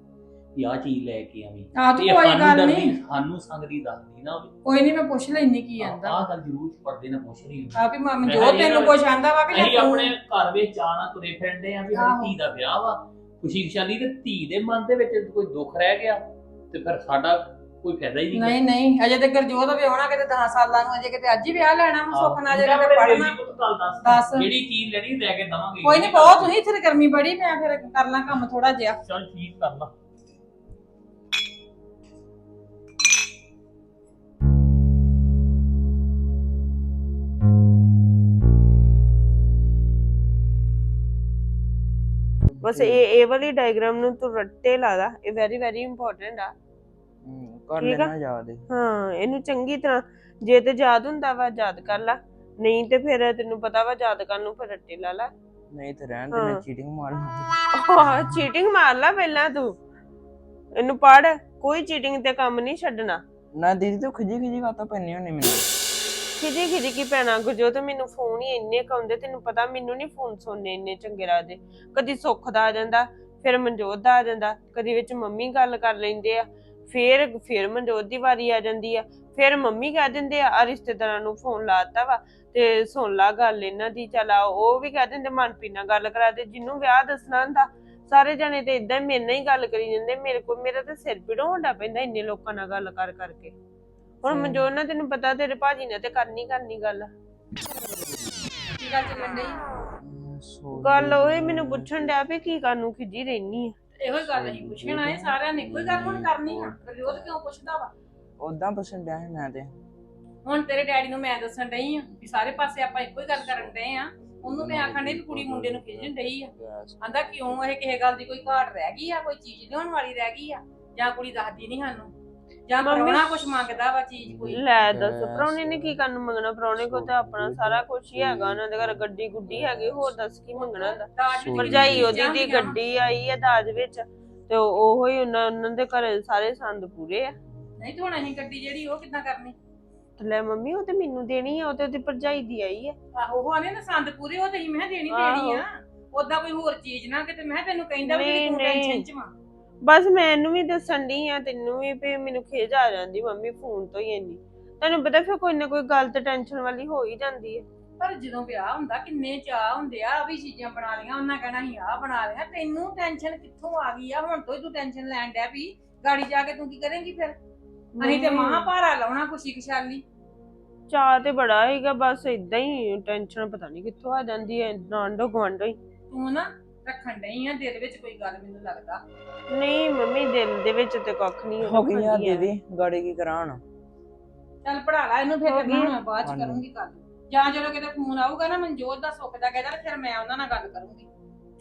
ਵੀ ਆਹ ਚੀਜ਼ ਲੈ ਕੇ ਆਵੀਂ। ਆਹ ਤੂੰ ਇਹ ਕੋਈ ਸਾਨੂੰ ਗੱਲ ਡਰਦੀ- ਨਹੀਂ। ਸਾਨੂੰ ਸੰਗਦੀ ਦੱਸਦੀ ਨਾ ਹੋਵੇ ਕੋਈ ਨਹੀਂ ਮੈਂ ਪੁੱਛ ਲੈਣੀ ਕੀ ਆਂਦਾ। ਆਹ ਗੱਲ ਜ਼ਰੂਰ ਪਰਦੇ ਨਾਲ ਪੁੱਛ ਰਹੀ ਆ ਵੀ ਮਾਮੀ ਮੈਂ ਜੋ ਇਹ ਤੈਨੂੰ ਕੁਛ ਆਂਦਾ ਵਾ ਕਿ ਅਸੀਂ ਜਾਂ ਤੂੰ- ਆਪਣੇ ਘਰ ਵਿੱਚ ਆਣਾ ਤੁਰੇ ਫਿਰਦੇ ਆ ਵੀ ਆਹੋ। ਸਾਡੀ ਧੀ ਦਾ ਵਿਆਹ ਵਾ। ਖੁਸ਼ੀ ਖੁਸ਼ਾਲੀ ਤੇ ਧੀ ਦੇ ਮਨ ਦੇ ਵਿੱਚ ਕੋਈ ਦੁੱਖ ਰਹਿ ਗਿਆ ਤੇ ਫਿਰ ਸਾਡਾ ਕੋਈ ਫਾਇਦਾ ਹੀ ਨਹੀਂ ਨਹੀਂ ਨਹੀਂ ਅਜੇ ਤੇ ਗਰਜੋਤ ਵੀ ਆਉਣਾ ਕਿਤੇ 10 ਸਾਲਾਂ ਨੂੰ ਅਜੇ ਕਿਤੇ ਅੱਜ ਹੀ ਵਿਆਹ ਲੈਣਾ ਵਾ ਸੁੱਖ ਨਾਲ ਜੇ ਕਿਤੇ ਪੜਨਾ ਦੱਸ। ਦੱਸ। ਜਿਹੜੀ ਚੀਜ਼ ਲੈਣੀ ਲੈ ਕੇ ਦਵਾਂਗੇ। ਕੋਈ ਨਹੀਂ ਬਹੁਤ ਤੁਸੀਂ ਇੱਥੇ ਗਰਮੀ ਬੜੀ ਮੈਂ ਫਿਰ ਕਰ ਲਾਂ ਕੰਮ ਥੋੜਾ ਜਿਹਾ। ਚੱਲ ਠੀਕ ਕਰ ਲਾ। ਬਸ ਇਹ ਇਹ ਵਾਲੀ ਡਾਇਗਰਾਮ ਨੂੰ ਤੂੰ ਰੱਟੇ ਲਾ ਦਾ। ਇਹ ਵੈਰੀ ਵੈਰੀ ਇੰਪੋਰਟੈਂਟ ਆ। ਕਰ ਠੀਕ ਆ? ਲੈਣਾ ਯਾਦ ਇਹ। ਹਾਂ ਇਹਨੂੰ ਚੰਗੀ ਤਰ੍ਹਾਂ ਜੇ ਤੇ ਯਾਦ ਹੁੰਦਾ ਵਾ ਯਾਦ ਕਰ ਲਾ। ਨਹੀਂ ਤੇ ਫਿਰ ਤੈਨੂੰ ਪਤਾ ਵਾ ਯਾਦ ਕਰਨ ਨੂੰ ਫਿਰ ਰੱਟੇ ਲਾ ਲਾ। ਨਹੀਂ ਤੇ ਰਹਿਣ ਦੇ ਮੈਂ। ਚੀਟਿੰਗ ਮਾਰਨਾ ਆਹ ਚੀਟਿੰਗ ਮਾਰ ਲਾ ਪਹਿਲਾਂ ਤੂੰ। ਇਹਨੂੰ ਪੜ ਕੋਈ ਚੀਟਿੰਗ ਤੇ ਕੰਮ ਨਹੀਂ ਛੱਡਣਾ। ਨਾ ਦੀਦੀ ਤੂੰ ਖਿਜੀ ਖਿਜੀ ਕਾਤਾ ਪੈਣੀ ਹੋਣੀ ਮੈਨੂੰ। ਖਿਜੀ ਖਿਜੀ ਕੀ ਪੈਣਾ ਗੁਰਜੋਤ ਮੈਨੂੰ ਫੋਨ ਹੀ ਇੰਨੇ ਕਾਉਂਦੇ ਤੈਨੂੰ ਪਤਾ ਮੈਨੂੰ ਨਹੀਂ ਫੋਨ ਸੁਣਨੇ ਇੰਨੇ ਚੰਗੇ ਲੱਗਦੇ। ਕਦੀ ਸੁੱਖ ਦਾ ਆ ਜਾਂਦਾ, ਫਿਰ ਮਨਜੋਤ ਦਾ ਆ ਜਾਂਦਾ, ਕਦੀ ਵਿੱਚ ਮੰਮੀ ਗੱਲ ਕਰ ਲੈਂਦੇ ਆ, ਫੇਰ ਫੇਰ ਮਨਜੋਤ ਦੀ ਵਾਰੀ ਆ ਜਾਂਦੀ ਆ, ਫਿਰ ਮੰਮੀ ਕਹਿ ਦਿੰਦੇ ਆ ਆ ਰਿਸ਼ਤੇਦਾਰਾਂ ਨੂੰ ਫੋਨ ਲਾਤਾ ਵਾ ਤੇ ਸੁਣ ਲਾ ਗੱਲ ਇਹਨਾਂ ਦੀ, ਚੱਲ ਉਹ ਵੀ ਕਹਿ ਦਿੰਦੇ ਮਨਪ੍ਰੀਤ ਨਾਲ ਗੱਲ ਕਰਾ ਦੇ, ਜਿਹਨੂੰ ਵਿਆਹ ਦੱਸਣਾ ਹੁੰਦਾ, ਸਾਰੇ ਜਣੇ ਤੇ ਇਦਾਂ ਮੇਰੇ ਨਾਲ ਹੀ ਗੱਲ ਕਰੀ ਜਾਂਦੇ, ਮੇਰੇ ਕੋਲ, ਮੇਰਾ ਤਾਂ ਸਿਰ ਪੀੜੋਂ ਹੁੰਦਾ ਪੈਂਦਾ ਇੰਨੇ ਲੋਕਾਂ ਨਾਲ ਗੱਲ ਕਰ ਕਰਕੇ ਹੁਣ। ਮਨਜੋਤ ਨਾਲ ਤੈਨੂੰ ਪਤਾ ਤੇਰੇ ਭਾਜੀ ਨੇ ਤੇ ਕਰਨੀ ਕਰਨੀ ਗੱਲ। ਕੀ ਗੱਲ ਚੱਲਣ ਡਈ? ਗੱਲ ਉਹ ਮੈਨੂੰ ਪੁੱਛਣ ਡਿਆ ਵੀ ਕੀ ਕਰਨ ਨੂੰ ਖਿਜੀ ਰਹਿਨੀ ਆ। ਇਹੋ ਹੀ ਗੱਲ ਅਸੀਂ ਪੁੱਛਣਾ ਹੈ ਸਾਰਿਆਂ ਨੇ ਹੀ ਗੱਲ ਹੁਣ ਕਰਨੀ ਆ। ਵਿਰੋਧ ਕਿਉਂ ਪੁੱਛਦਾ ਵਾ? ਉਦਾਂ ਪੁੱਛਣ ਡਿਆ ਸੀ ਮੈਂ ਤੇ। ਹੁਣ ਤੇਰੇ ਡੈਡੀ ਨੂੰ ਮੈਂ ਦੱਸਣ ਡਈ ਆ ਵੀ ਸਾਰੇ ਪਾਸੇ ਆਪਾਂ ਇੱਕੋ ਹੀ ਗੱਲ ਕਰਨ ਡਏ ਆ। ਉਹਨੂੰ ਮੈਂ ਆਖਣ ਡਈ ਵੀ ਕੁੜੀ ਮੁੰਡੇ ਨੂੰ ਖਿਜਣ ਡਈ ਆ। ਆਂਦਾ ਕਿਉਂ ਇਹ ਕਿਸੇ ਗੱਲ ਦੀ ਕੋਈ ਘਾਟ ਰਹਿ ਗਈ ਆ ਕੋਈ ਚੀਜ਼ ਲਿਆਉਣ ਵਾਲੀ ਰਹਿ ਗਈ ਆ ਜਾਂ ਕੁੜੀ ਦੱਸਦੀ ਨਹੀਂ ਸਾਨੂੰ। ਜਾਂ ਮੰਮੀ- ਪਰੋਣਾ ਕੁਛ ਮੰਗਦਾ ਵਾ ਚੀਜ਼ ਕੋਈ? ਲੈ ਦੱਸ। ਪ੍ਰਾਹੁਣੇ ਨੇ ਕੀ ਕਰਨ ਮੰਗਣਾ? ਪ੍ਰਾਹੁਣੇ ਕੋਲ ਤਾਂ ਆਪਣਾ ਸਾਰਾ ਕੁਝ ਹੀ ਹੈਗਾ ਉਹਨਾਂ ਦੇ ਘਰ ਗੱਡੀ ਗੁੱਡੀ ਹੈਗੀ ਹੋਰ ਦੱਸ ਕੀ ਮੰਗਣਾ ਦਾਜ ਭਰਜਾਈ ਉਹਦੀ ਦੀ। ਗੱਡੀ ਆਈ ਹੈ ਦਾਜ ਵਿੱਚ ਤੇ ਉਹ- ਹੀ ਉਹਨਾਂ ਉਹਨਾਂ ਦੇ ਘਰ ਸਾਰੇ ਸੰਦ ਪੂਰੇ ਆ। ਨਹੀਂ ਤੇ ਹੁਣ ਅਸੀਂ ਗੱਡੀ ਜਿਹੜੀ ਉਹ ਕਿੱਦਾਂ ਕਰਨੀ? ਤੇ ਲੈ ਮੰਮੀ ਉਹ ਤੇ ਮੈਨੂੰ ਦੇਣੀ ਆ ਉਹ ਤੇ ਉਹਦੀ ਭਰਜਾਈ ਦੀ ਆਈ ਹੈ ਆਹੋ ਉਹ ਆਨੇ ਨਾ ਸੰਦ ਪੂਰੇ ਉਹ ਤੇ ਹੀ ਮੈਂ ਦੇਣੀ। ਦੇਣੀ ਆ। ਉਦਾਂ ਕੋਈ ਹੋਰ ਚੀਜ਼ ਨਾ ਕਿਤੇ ਮੈਂ ਤੈਨੂੰ ਕਹਿੰਦਾ ਵੀ ਨਹੀਂ, ਤੂੰ ਨਹੀਂ। ਟੈਨਸ਼ਨ ਚ ਵਾਂ। ਬਸ ਮੈਨੂੰ ਵੀ ਦੱਸਣ ਦੀ ਆ ਤੈਨੂੰ ਵੀ ਵੀ ਮੈਨੂੰ ਖੇਜ ਆ ਜਾਂਦੀ ਮੰਮੀ ਫੋਨ ਤੋਂ ਹੀ ਇੰਨੀ। ਤੈਨੂੰ ਪਤਾ ਫਿਰ ਕੋਈ ਨਾ ਕੋਈ ਗੱਲ ਤੇ ਟੈਨਸ਼ਨ ਵਾਲੀ ਹੋ ਹੀ ਜਾਂਦੀ ਹੈ। ਪਰ ਜਦੋਂ ਵਿਆਹ ਹੁੰਦਾ ਕਿੰਨੇ ਚਾਹ ਹੁੰਦੇ ਆ ਆਹ ਵੀ ਚੀਜ਼ਾਂ ਬਣਾ ਲਈਆਂ ਉਹਨਾਂ ਕਹਿਣਾ ਸੀ ਆਹ ਬਣਾ ਲਿਆ। ਤੈਨੂੰ ਟੈਨਸ਼ਨ ਕਿੱਥੋਂ ਆ ਗਈ ਆ? ਹੁਣ ਤੋਂ ਹੀ ਤੂੰ ਟੈਨਸ਼ਨ ਲੈਣ ਡਿਆ ਵੀ ਗਾੜੀ ਜਾ ਕੇ ਤੂੰ ਕੀ ਕਰੇਂਗੀ ਫਿਰ? ਅਸੀਂ ਤੇ ਮਾਂ ਭਾਰਾ ਲਾਉਣਾ ਖੁਸ਼ੀ ਖੁਸ਼ਾਲੀ। ਚਾਹ ਤੇ ਬੜਾ ਹੈਗਾ ਬਸ ਇਦਾਂ ਹੀ ਟੈਨਸ਼ਨ ਪਤਾ ਨਹੀਂ ਕਿੱਥੋਂ ਆ ਜਾਂਦੀ ਹੈ ਨਾਂਡੋ ਗਵਾਂਡੋ ਹੀ। ਤੂੰ ਨਾ ਰੱਖਣ ਡਈ ਆ ਦਿਲ ਵਿੱਚ ਕੋਈ ਗੱਲ ਮੈਨੂੰ ਲੱਗਦਾ। ਨਹੀਂ ਮੰਮੀ ਦਿਲ ਦੇ ਵਿੱਚ ਤੇ ਕੱਖ ਨਹੀਂ ਹੋ ਗਈ ਆ ਦੀਦੀ ਗਾੜੀ ਕੀ ਕਰਾਂ ਹੁਣ ਚੱਲ ਪੜਾ ਲੈ ਇਹਨੂੰ ਫਿਰ ਹੋ ਕਰਨਾ ਗਈ। ਮੈਂ ਬਾਅਦ ਚ ਹਾਂਜੀ। ਕਰੂੰਗੀ ਗੱਲ। ਜਾਂ ਜਦੋਂ ਕਿਤੇ ਫੋਨ ਆਊਗਾ ਨਾ ਮਨਜੋਤ ਦਾ ਸੁੱਖ ਦਾ ਕਹਿੰਦਾ ਫਿਰ ਮੈਂ ਉਹਨਾਂ ਨਾਲ ਗੱਲ ਕਰੂੰਗੀ।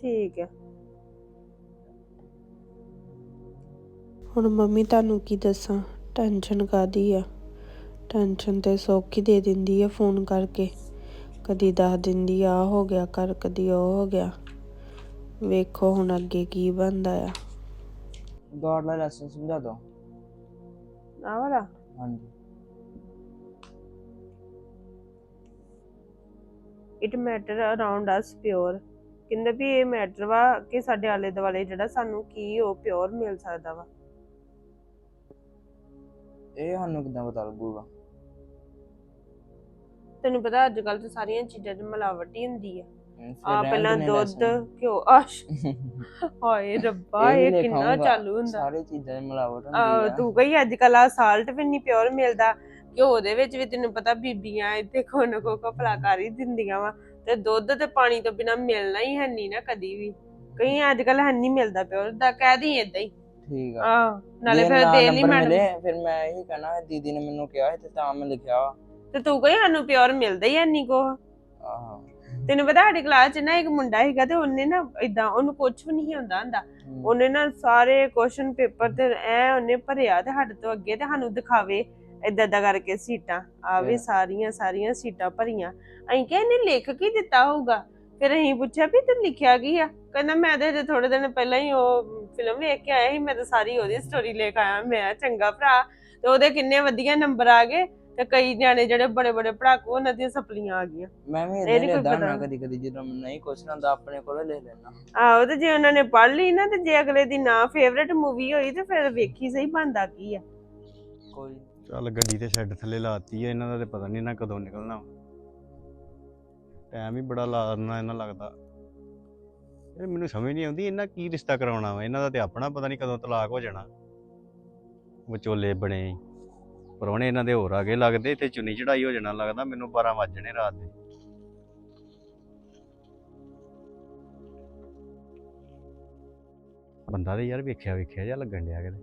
ਠੀਕ ਹੈ ਹੁਣ ਮੰਮੀ ਤੁਹਾਨੂੰ ਕੀ ਦੱਸਾਂ ਟੈਨਸ਼ਨ ਕਾਦੀ ਆ? ਟੈਨਸ਼ਨ ਤੇ ਸੌਖੀ ਦੇ ਦਿੰਦੀ ਆ ਫੋਨ ਕਰਕੇ। ਕਦੀ ਦੱਸ ਦਿੰਦੀ ਆ ਆਹ ਹੋ ਗਿਆ ਕਰ ਕਦੀ ਉਹ ਹੋ ਗਿਆ। ਵੇਖੋ ਹੁਣ ਅੱਗੇ ਕੀ ਬਣਦਾ ਆ। ਗਾਡ ਦਾ ਲੈਸਨ ਸਮਝਾ ਦੋ। ਆ ਵਾਲਾ? ਹਾਂਜੀ। It matter around us pure ਕਹਿੰਦੇ ਵੀ ਇਹ ਮੈਟਰ ਵਾ ਕਿ ਸਾਡੇ ਆਲੇ ਦੁਆਲੇ ਜਿਹੜਾ ਸਾਨੂੰ ਕੀ ਉਹ ਪਿਓਰ ਮਿਲ ਸਕਦਾ ਵਾ। ਇਹ ਸਾਨੂੰ ਕਿਦਾਂ ਪਤਾ ਲੱਗੂਗਾ? ਤੈਨੂੰ ਪਤਾ ਅੱਜ ਕੱਲ ਤੇ ਸਾਰੀਆਂ ਚੀਜ਼ਾਂ 'ਚ ਮਿਲਾਵਟ ਹੀ ਹੁੰਦੀ ਆ। ਆ ਪਹਿਲਾਂ ਦੁੱਧ। ਘਿਓ ਆਸ਼ ਹਾਏ ਰੱਬਾ ਇਹ ਕਿੰਨਾ। ਚਾਲੂ ਹੁੰਦਾ। ਸਾਰੇ ਚੀਜ਼ਾਂ ਦੀ ਮਿਲਾਵਟ ਹੁੰਦੀ ਆ ਤੂੰ ਕਹੀ ਅੱਜ ਕੱਲ ਆ ਸਾਲਟ ਵੀ ਨਹੀਂ ਪਿਓਰ ਮਿਲਦਾ। ਘਿਓ ਦੇ ਵਿੱਚ ਵੀ ਤੈਨੂੰ ਪਤਾ ਬੀਬੀਆਂ ਇੱਥੇ ਕੋ ਨਾ ਕੋ ਕਪਲਾ ਕਰ ਹੀ ਦਿੰਦੀਆਂ ਵਾ। ਤੇ ਦੁੱਧ ਤੇ ਪਾਣੀ ਤੋਂ ਬਿਨਾ ਮਿਲਣਾ ਹੀ ਹੈ ਨਹੀਂ ਨਾ ਕਦੀ ਵੀ। ਕਈ ਅੱਜ ਕੱਲ ਹੈ ਨਹੀਂ ਮਿਲਦਾ ਪਿਓਰ ਦਾ ਕਹਿ ਦੀ ਇਦਾਂ ਹੀ। ਠੀਕ ਆ। ਨਾਲੇ ਫਿਰ ਦੇ ਲਈ ਮੈਡਮ ਫਿਰ ਮੈਂ ਇਹੀ ਕਹਿਣਾ ਦੀਦੀ ਨੇ ਮੈਨੂੰ ਕਿਹਾ ਤੇ ਤਾਂ ਮੈਂ ਲਿਖਿਆ ਤੇ ਤੂੰ ਕਹੀ ਸਾਨੂੰ ਪਿਓਰ ਮਿਲਦਾ ਹੀ ਹੈ ਨਹੀਂ ਕੋ ਆਹੋ। ਤੈਨੂੰ ਪਤਾ ਸਾਡੀ ਕਲਾਸ 'ਚ ਨਾ ਇੱਕ ਮੁੰਡਾ ਸੀਗਾ ਤੇ ਉਹਨੇ ਨਾ ਇਦਾਂ ਉਹਨੂੰ ਕੁਝ ਵੀ ਨਹੀਂ ਹੁੰਦਾ ਹੁੰਦਾ। ਉਹਨੇ ਨਾ ਸਾਰੇ ਕੁਐਸਚਨ ਪੇਪਰ ਤੇ ਐ ਉਹਨੇ ਭਰਿਆ ਤੇ ਸਾਡੇ ਤੋਂ ਅੱਗੇ ਤੇ ਸਾਨੂੰ ਦਿਖਾਵੇ ਏਦਾਂ ਏਦਾਂ ਕਰਕੇ ਸੀਟਾਂ। ਆ ਵੀ. ਸਾਰੀਆਂ ਸਾਰੀਆਂ ਸੀਟਾਂ ਭਰੀਆਂ। ਅਸੀਂ ਕਿਹਾ ਇਹਨੇ ਲਿਖ ਕੀ ਦਿੱਤਾ ਹੋਊਗਾ? ਫਿਰ ਅਸੀਂ ਪੁੱਛਿਆ ਵੀ ਤੂੰ ਲਿਖਿਆ ਕੀ ਆ? ਕਹਿੰਦਾ ਮੈਂ ਤੇ ਥੋੜੇ ਦਿਨ ਪਹਿਲਾਂ ਹੀ ਉਹ ਫਿਲਮ ਵੇਖ ਕੇ ਆਇਆ ਸੀ ਮੈਂ ਤਾਂ ਸਾਰੀ ਉਹਦੀ ਸਟੋਰੀ ਲੈ ਕੇ ਆਇਆ। ਮੈਂ ਚੰਗਾ ਭਰਾ ਤੇ ਉਹਦੇ ਕਿੰਨੇ ਵਧੀਆ ਨੰਬਰ ਆ ਗਏ? ਤੇ ਕਈ ਨਿਆਣੇ ਜਿਹੜੇ ਬੜੇ ਬੜੇ ਪੜਾਕੂ ਉਹਨਾਂ ਦੀਆਂ ਸਪਲੀਆਂ ਆ ਗਈਆਂ। ਮੈਂ ਵੀ ਇਹ ਇਦਾਂ ਨੀ ਕੋਈ ਲੈਦਾ ਪਤਾ। ਨਾ ਕਦੀ ਕਦੀ ਜਦੋਂ ਮੈਨੂੰ ਨਹੀਂ ਕੁਛ ਹੁੰਦਾ ਆਪਣੇ ਕੋਲ ਲੈ ਲੈਣਾ ਆਹੋ ਤੇ ਜੇ ਉਹਨਾਂ ਨੇ ਪੜ੍ਹ ਲਈ ਨਾ ਤੇ ਜੇ ਅਗਲੇ ਦੀ ਨਾ ਫੇਵਰੇਟ ਮੂਵੀ ਹੋਈ ਤੇ ਫਿਰ ਵੇਖੀ ਸਹੀ ਬੰਦਾ ਕੀ ਆ। ਕੋਈ ਚੱਲ ਗੱਡੀ ਤੇ ਸ਼ੈੱਡ ਥੱਲੇ ਲਾਤੀ ਆ ਇਹਨਾਂ ਦਾ ਤੇ ਪਤਾ ਨਹੀਂ ਨਾ ਕਦੋਂ ਨਿਕਲਣਾ। ਟਾਈਮ ਹੀ ਬੜਾ ਲਾਣਾ ਇਹਨਾਂ ਲੱਗਦਾ। ਇਹ ਮੈਨੂੰ ਸਮਝ ਨਹੀਂ ਆਉਂਦੀ ਇਹਨਾਂ ਕੀ ਰਿਸ਼ਤਾ ਕਰਾਉਣਾ ਵਾ? ਇਹਨਾਂ ਦਾ ਤੇ ਆਪਣਾ ਪਤਾ ਨਹੀਂ ਕਦੋਂ ਤਲਾਕ ਹੋ ਜਾਣਾ। ਵਿਚੋਲੇ ਬਣੇ। ਪਰੋਣੇ ਇਹਨਾਂ ਦੇ ਹੋਰ ਆ ਗਏ ਲੱਗਦੇ, ਇੱਥੇ ਚੁੰਨੀ ਚੜਾਈ ਹੋ ਜਾਣਾ ਲੱਗਦਾ, ਮੈਨੂੰ 12 ਵੱਜਣੇ ਰਾਤ ਦੇ। ਬੰਦਾ ਤੇ ਯਾਰ ਵੇਖਿਆ ਵੇਖਿਆ ਜਿਹਾ ਲੱਗਣ ਡਿਆ ਕਿਤੇ।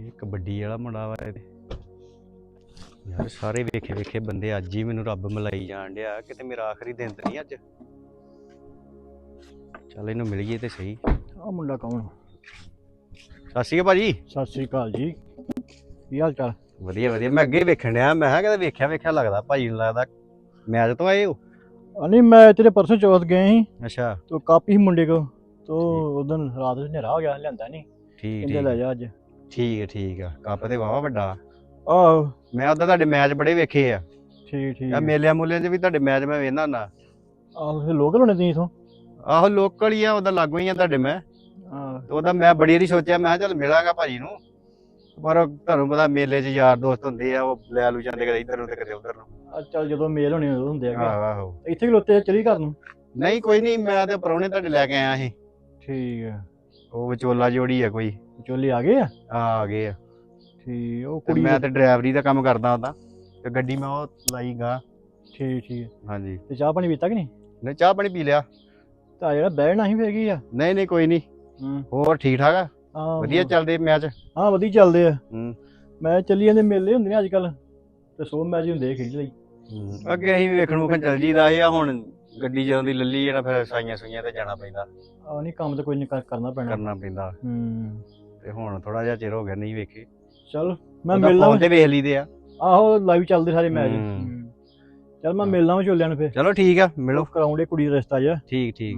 ਇਹ ਕਬੱਡੀ ਵਾਲਾ ਮੁੰਡਾ ਵਾ ਇਹਦੇ ਯਾਰ ਸਾਰੇ ਵੇਖੇ ਵੇਖੇ ਬੰਦੇ, ਅੱਜ ਹੀ ਮੈਨੂੰ ਰੱਬ ਮਿਲਾਈ ਜਾਣ ਡਿਆ, ਕਿਤੇ ਮੇਰਾ ਆਖਰੀ ਦਿਨ ਤੇ ਨਹੀਂ ਅੱਜ। ਚੱਲ ਇਹਨੂੰ ਮਿਲੀਏ ਤੇ ਸਹੀ। ਆ ਮੁੰਡਾ ਕੌਣ ਸਤਿ ਸ਼੍ਰੀ ਅਕਾਲ ਭਾਜੀ। ਸਤਿ ਸ੍ਰੀ ਅਕਾਲ ਜੀ। ਕੀ ਹਾਲ ਚਾਲ? ਵਧੀਆ ਵਧੀਆ। ਮੈਂ ਅੱਗੇ ਹੀ ਵੇਖਣ ਡਿਆ ਮੈਂ ਕਿਹਾ ਕਿਤੇ ਵੇਖਿਆ ਵੇਖਿਆ ਲੱਗਦਾ ਭਾਜੀ ਨੂੰ ਲੱਗਦਾ ਮੈਚ ਤੋਂ ਆਏ ਹੋ। ਅਨੀ ਮੈਂ ਤੇਰੇ ਪਰਸੋਂ ਚੌਥ ਗਏ ਸੀ। ਅੱਛਾ। ਤੋ ਕਾਪੀ ਸੀ ਮੁੰਡੇ ਕੋ ਤੋ ਉਦੋਂ ਰਾਤ ਨੂੰ ਹਨੇਰਾ ਹੋ ਗਿਆ ਲਿਆਂਦਾ ਨਹੀਂ। ਠੀਕ ਕਹਿੰਦੇ ਲੈ ਠੀਕ ਜਾ ਅੱਜ। ਠੀਕ ਹੈ ਠੀਕ ਆ। ਕੱਪ ਤੇ ਵਾਵਾ ਵੱਡਾ। ਆਹੋ। ਮੈਂ ਉਦਾਂ ਤੁਹਾਡੇ ਮੈਚ ਬੜੇ ਵੇਖੇ ਆ। ਠੀਕ ਠੀਕ। ਆ ਮੇਲਿਆਂ ਮੂਲਿਆਂ 'ਚ ਵੀ ਤੁਹਾਡੇ ਮੈਚ ਮੈਂ ਵੇਖਦਾ ਹੁੰਦਾ। ਆਹੋ ਲੋਕਲ ਹੋਣੇ ਤੁਸੀਂ ਇਥੋਂ? ਆਹੋ ਲੋਕਲ ਹੀ ਆ ਉਹਦਾ ਲਾਗੂ ਹੀ ਆ ਤੁਹਾਡੇ ਮੈਂ। ਹਾਂ। ਤੇ ਉਹਦਾ ਮੈਂ ਬੜੀ ਵਾਰੀ ਸੋਚਿਆ ਮੈਂ ਕਿਹਾ ਚੱਲ ਮਿਲਾਂਗਾ ਭਾਜੀ ਨੂੰ। ਪਰ ਉਹ ਤੁਹਾਨੂੰ ਪਤਾ ਮੇਲੇ 'ਚ ਯਾਰ ਦੋਸਤ ਹੁੰਦੇ ਆ ਉਹ ਲੈ ਲੂ ਜਾਂਦੇ ਕਦੇ ਇੱਧਰ ਨੂੰ ਤੇ ਕਦੇ ਉੱਧਰ ਨੂੰ। ਆ ਚੱਲ ਜਦੋਂ ਮੇਲ ਹੋਣੀ ਉਦੋਂ ਹੁੰਦੇ ਆ ਆਹੋ ਆਹੋ। ਇੱਥੇ ਖਲੋਤੇ ਆ, ਚਲੀ ਘਰ ਨੂੰ? ਨਹੀਂ ਕੋਈ ਨਹੀਂ ਮੈਂ ਤੇ ਪਰੌਣੇ ਤੁਹਾਡੇ ਲੈ ਕੇ ਆਇਆ ਸੀ। ਠੀਕ ਆ। ਉਹ ਵਿਚੋਲਾ ਜੋੜੀ ਆ ਕੋਈ। ਚੋਲੇ ਆ ਗਏ ਆ? ਆ ਆ ਗਏ ਆ। ਠੀਕ ਉਹ ਤੇ ਕੁੜੀ ਮੈਂ ਤੇ ਡਰਾਈਵਰੀ ਦਾ ਕੰਮ ਕਰਦਾ ਹੁੰਦਾ। ਤੇ ਗੱਡੀ ਮੈਂ ਉਹ ਲਾਈ ਗਾ। ਠੀਕ ਠੀਕ। ਹਾਂਜੀ। ਤੇ ਚਾਹ ਪਾਣੀ ਪੀਤਾ ਕਿ ਨਹੀਂ? ਨੇ ਚਾਹ ਪਾਣੀ ਪੀ ਲਿਆ। ਤਾਂ ਜਿਹੜਾ ਬਹਿਣਾ ਹੀ ਫੇਰ ਕੀ ਆ? ਨਹੀਂ ਨਹੀਂ ਕੋਈ ਨਹੀਂ। ਹੂੰ। ਹੋਰ ਠੀਕ ਠਾਕ ਆ? ਹਾਂ ਵਧੀਆ ਚੱਲਦੇ ਮੈਚ? ਹਾਂ ਵਧੀਆ ਚੱਲਦੇ ਆ। ਹੂੰ। ਮੈਂ ਚੱਲੀ ਜਾਂਦੇ ਮੇਲੇ ਹੁੰਦੇ ਨੇ ਅੱਜ ਕੱਲ ਤੇ ਸੋ ਮੈਚ ਹੁੰਦੇ ਖੇਡ ਲਈ। ਅੱਗੇ ਅਸੀਂ ਵੇਖਣ ਮੁਖਣ ਚੱਲ ਜੀਦਾ ਇਹ ਆ ਹੁਣ ਗੱਡੀ ਜਦੋਂ ਦੀ ਲੱਲੀ ਨਾ ਫਿਰ ਸਾਈਆਂ ਸੁਈਆਂ ਤੇ ਜਾਣਾ ਪੈਂਦਾ। ਆ ਨਹੀਂ ਕੰਮ ਤਾਂ ਕੋਈ ਨਹੀਂ ਕਰਨਾ ਪੈਣਾ। ਕਰਨਾ ਪੈਂਦਾ। ਹੂੰ। ਤੇ ਹੁਣ ਥੋੜਾ ਜਿਹਾ ਚਿਰ ਹੋ ਗਿਆ ਨਹੀਂ ਵੇਖੇ। ਚਲ ਮੈਂ ਮਿਲਣਾ ਫੋਨ ਤੇ ਵੇਖ ਲਈਦੇ ਆ। ਆਹੋ ਲਾਈਵ ਚੱਲਦੇ ਸਾਰੇ ਮੈਚ। ਹੂੰ। ਚਲ ਮੈਂ ਮਿਲਣਾ ਵਾ ਚੋਲਿਆਂ ਨੂੰ ਫੇਰ। ਚਲੋ ਠੀਕ ਆ ਮਿਲੋ। ਕਰਾਉਂਦੇ ਕੁੜੀ ਦਾ ਰਿਸ਼ਤਾ ਜਿਹਾ। ਠੀਕ ਠੀਕ।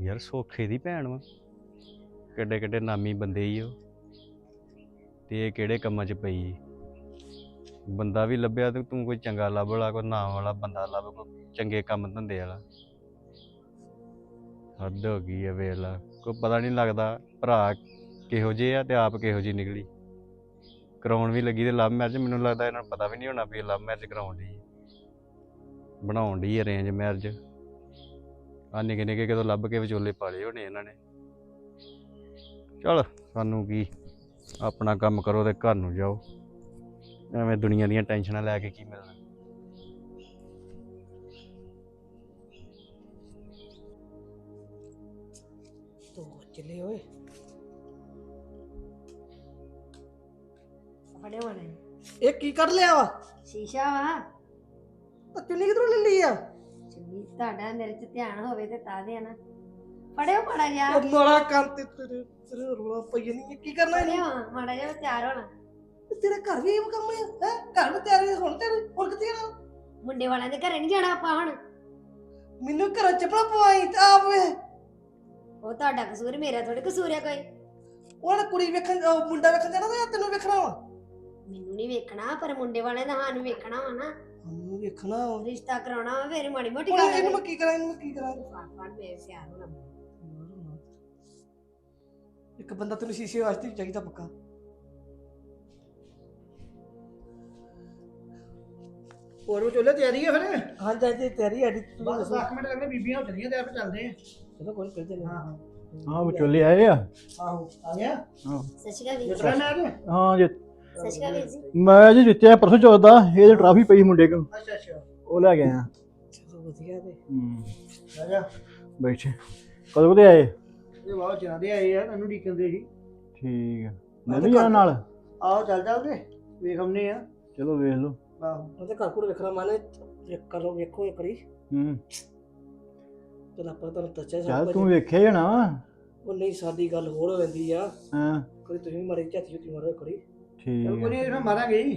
ਯਾਰ ਸੋਖੇ ਦੀ ਭੈਣ ਵਾ। ਕਿੱਡੇ ਕਿੱਡੇ ਨਾਮੀ ਬੰਦੇ ਹੀ ਉਹ। ਤੇ ਇਹ ਕਿਹੜੇ ਕੰਮਾਂ 'ਚ ਪਈ ਬੰਦਾ ਵੀ ਲੱਭਿਆ ਤੇ ਤੂੰ ਕੋਈ ਚੰਗਾ ਲੱਭ ਲਾ, ਕੋਈ ਨਾਮ ਵਾਲਾ ਬੰਦਾ ਲੱਭ, ਕੋਈ ਚੰਗੇ ਕੰਮ ਧੰਦੇ ਵਾਲਾ। ਹੱਦ ਹੋ ਗਈ ਆ ਵੇਲਾ ਕੋਈ ਪਤਾ ਨਹੀਂ ਲੱਗਦਾ ਭਰਾ ਕਿਹੋ ਜਿਹੇ ਆ ਤੇ ਆਪ ਕਿਹੋ ਜਿਹੀ ਨਿਕਲੀ। ਕਰਾਉਣ ਵੀ ਲੱਗੀ ਤੇ ਲਵ ਮੈਰਿਜ ਮੈਨੂੰ ਲੱਗਦਾ ਇਹਨਾਂ ਨੂੰ ਪਤਾ ਵੀ ਨਹੀਂ ਹੋਣਾ ਵੀ ਲਵ ਮੈਰਿਜ ਕਰਾਉਣ ਦੀ ਬਣਾਉਣ ਦੀ ਅਰੇਂਜ ਮੈਰਿਜ ਆ ਨਿੱਕੇ ਨਿੱਕੇ ਕਿਤੋਂ ਲੱਭ ਕੇ ਵਿਚੋਲੇ ਪਾਲੇ ਹੋਣੇ ਇਹਨਾਂ ਨੇ। ਚਲ ਸਾਨੂੰ ਕੀ? ਆਪਣਾ ਕੰਮ ਕਰੋ ਤੇ ਘਰ ਨੂੰ ਜਾਓ। ਐਵੇਂ ਦੁਨੀਆ ਦੀਆਂ ਟੈਨਸ਼ਨਾਂ ਲੈ ਕੇ ਕੀ ਮਿਲਣਾ? ਤੋ ਚਲੇ ਓਏ। ਫੜੇ ਹੋਣੇ ਇਹ ਕੀ ਕੱਢ ਲਿਆ ਵਾ? ਸ਼ੀਸ਼ਾ ਵਾ। ਆ ਚੁੰਨੀ ਕਿਧਰੋਂ ਲੈ ਲਈ ਆ? ਚੁੰਨੀ ਤੁਹਾਡਾ ਮੇਰੇ ਚ ਧਿਆਨ ਹੋਵੇ ਤੇ ਤਾਂ ਦੇ ਨਾ ਫੜਿਓ ਮਾੜਾ ਜਿਹਾ। ਉਹ ਮਾੜਾ ਕੰਮ ਤੇ ਤੇਰੇ ਤੇਰੇ ਰੋਲਾ ਪਈ ਨਹੀਂ ਕੀ ਕਰਨਾ ਇਹਨੇ? ਮਾੜਾ ਜਿਹਾ ਤਿਆਰ ਹੋਣਾ। ਤੇਰੇ ਘਰ ਵੀ ਇਹ ਕੰਮ ਹੈ ਹੈ? ਘਰ ਵੀ ਤਿਆਰੀ ਹੁਣ ਤੇਰੇ ਹੁਣ ਕਿੱਥੇ ਜਾਣਾ? ਮੁੰਡੇ ਵਾਲਿਆਂ ਦੇ ਘਰੇ ਨਹੀਂ ਜਾਣਾ ਆਪਾਂ ਹੁਣ। ਮੈਨੂੰ ਘਰੋਂ ਚੱਪੜਾ ਪਵਾਈ ਤੇ ਆਪ ਵੇ। ਉਹ ਤੁਹਾਡਾ ਕਸੂਰ ਮੇਰਾ ਥੋੜੀ ਕਸੂਰ ਹੈ ਕੋਈ। ਉਹਨਾਂ ਨੇ ਕੁੜੀ ਵੇਖਣ ਉਹ ਮੁੰਡਾ ਵੇਖਣ ਜਾਣਾ ਤੇ ਤੈਨੂੰ ਵੇਖਣਾ ਵਾ? ਮੈਨੂੰ ਨਹੀਂ ਵੇਖਣਾ ਪਰ ਮੁੰਡੇ ਵਾਲਿਆਂ ਦਾ ਸਾਨੂੰ ਵੇਖਣਾ ਵਾ ਨਾ। ਮੈਨੂੰ ਵੇਖਣਾ। ਵਾ ਰਿਸ਼ਤਾ ਕਰਾਉਣਾ ਵਾ ਫਿਰ ਮਾੜੀ ਮੋਟੀ ਹੁਣ ਗੱਲ ਇਹਨੂੰ ਮੈਂ ਕੀ ਕਰਾਂ ਇਹਨੂੰ ਮੈਂ ਕੀ ਕਰਾਂ? ਫੜ ਫੜ ਮੇਰੇ ਸਿਆਰ ਹੋਣਾ ਇੱਕ ਬੰਦਾ ਤੈਨੂੰ ਸ਼ੀਸ਼ੇ ਵਾਸਤੇ ਵੀ ਚਾਹੀਦਾ ਪੱਕਾ। ਹੋਰ ਉਹ ਚੋਲੇ ਤਿਆਰੀ ਹੈ ਫਿਰ? ਹਾਂ ਜੀ ਜੀ ਤਿਆਰੀ ਹੈ ਬਸ 10 ਮਿੰਟ ਲੱਗਣੇ ਬੀਬੀਆਂ ਹੋ ਚਲੀਆਂ ਤੇ ਆਪਾਂ ਚੱਲਦੇ ਆ। ਚਲੋ ਕੋਈ ਚੱਲੇ ਹਾਂ ਹਾਂ। ਹਾਂ ਵਿਚੋਲੇ ਆਏ ਆ। ਆਹੋ ਆ ਗਿਆ? ਜੀ। ਨਾ ਆ ਗਿਆ ਹਾਂ ਜੀ ਵੀਰ ਜੀ। ਮੈਂ ਜੀ ਜਿੱਤਿਆ ਪਰਸੋਂ ਚੌਥ ਦਾ ਇਹ ਟਰਾਫੀ ਪਈ ਮੁੰਡੇ ਕੋਲ। ਅੱਛਾ ਅੱਛਾ। ਉਹ ਲੈ ਗਏ ਆ ਚਲੋ ਵਧੀਆ ਤੇ। ਹੂੰ। ਆ ਜਾ। ਬੈਠੇ। ਕਦੋਂ ਕਦੇ ਆਏ? ਇਹ ਵਾਹ ਜਾਂਦੇ ਆਏ ਆ ਮੈਨੂੰ ਡੀਕਨ ਦੇ ਜੀ ਠੀਕ ਆ। ਮੈਂ ਵੀ ਜਾਣਾ ਨਾਲ। ਆਓ ਚੱਲ ਚੱਲਦੇ ਵੇਖ ਹਮਨੇ ਆ। ਚਲੋ ਵੇਖ ਲਓ। ਆਹੋ। ਉਹਦੇ ਘਰ ਕੋਲ ਵੇਖਣਾ ਮਾਨੇ ਚੈੱਕ ਕਰੋ ਵੇਖੋ ਇੱਕ ਵਾਰੀ। ਹੂੰ। ਚਲ ਆਪਾਂ ਤੁਹਾਨੂੰ ਦੱਸਿਆ ਸਭ ਚੱਲ ਕੁਝ। ਤੂੰ ਵੇਖਿਆ ਹੀ ਹੋਣਾ ਵਾ। ਉਹ ਨਹੀਂ ਸਾਡੀ ਗੱਲ ਹੋਰ ਹੋ ਜਾਂਦੀ ਆ। ਹਾਂ। ਕੋਈ ਤੁਸੀਂ ਮਾਰੀ ਝਾਤੀ ਝੁੱਤੀ ਮਾਰੋ ਇੱਕ ਵਾਰੀ। ਠੀਕ ਕੋਈ ਆ ਨਹੀਂ ਇਹਨਾਂ ਮਾਰਾਂਗੇ ਹੀ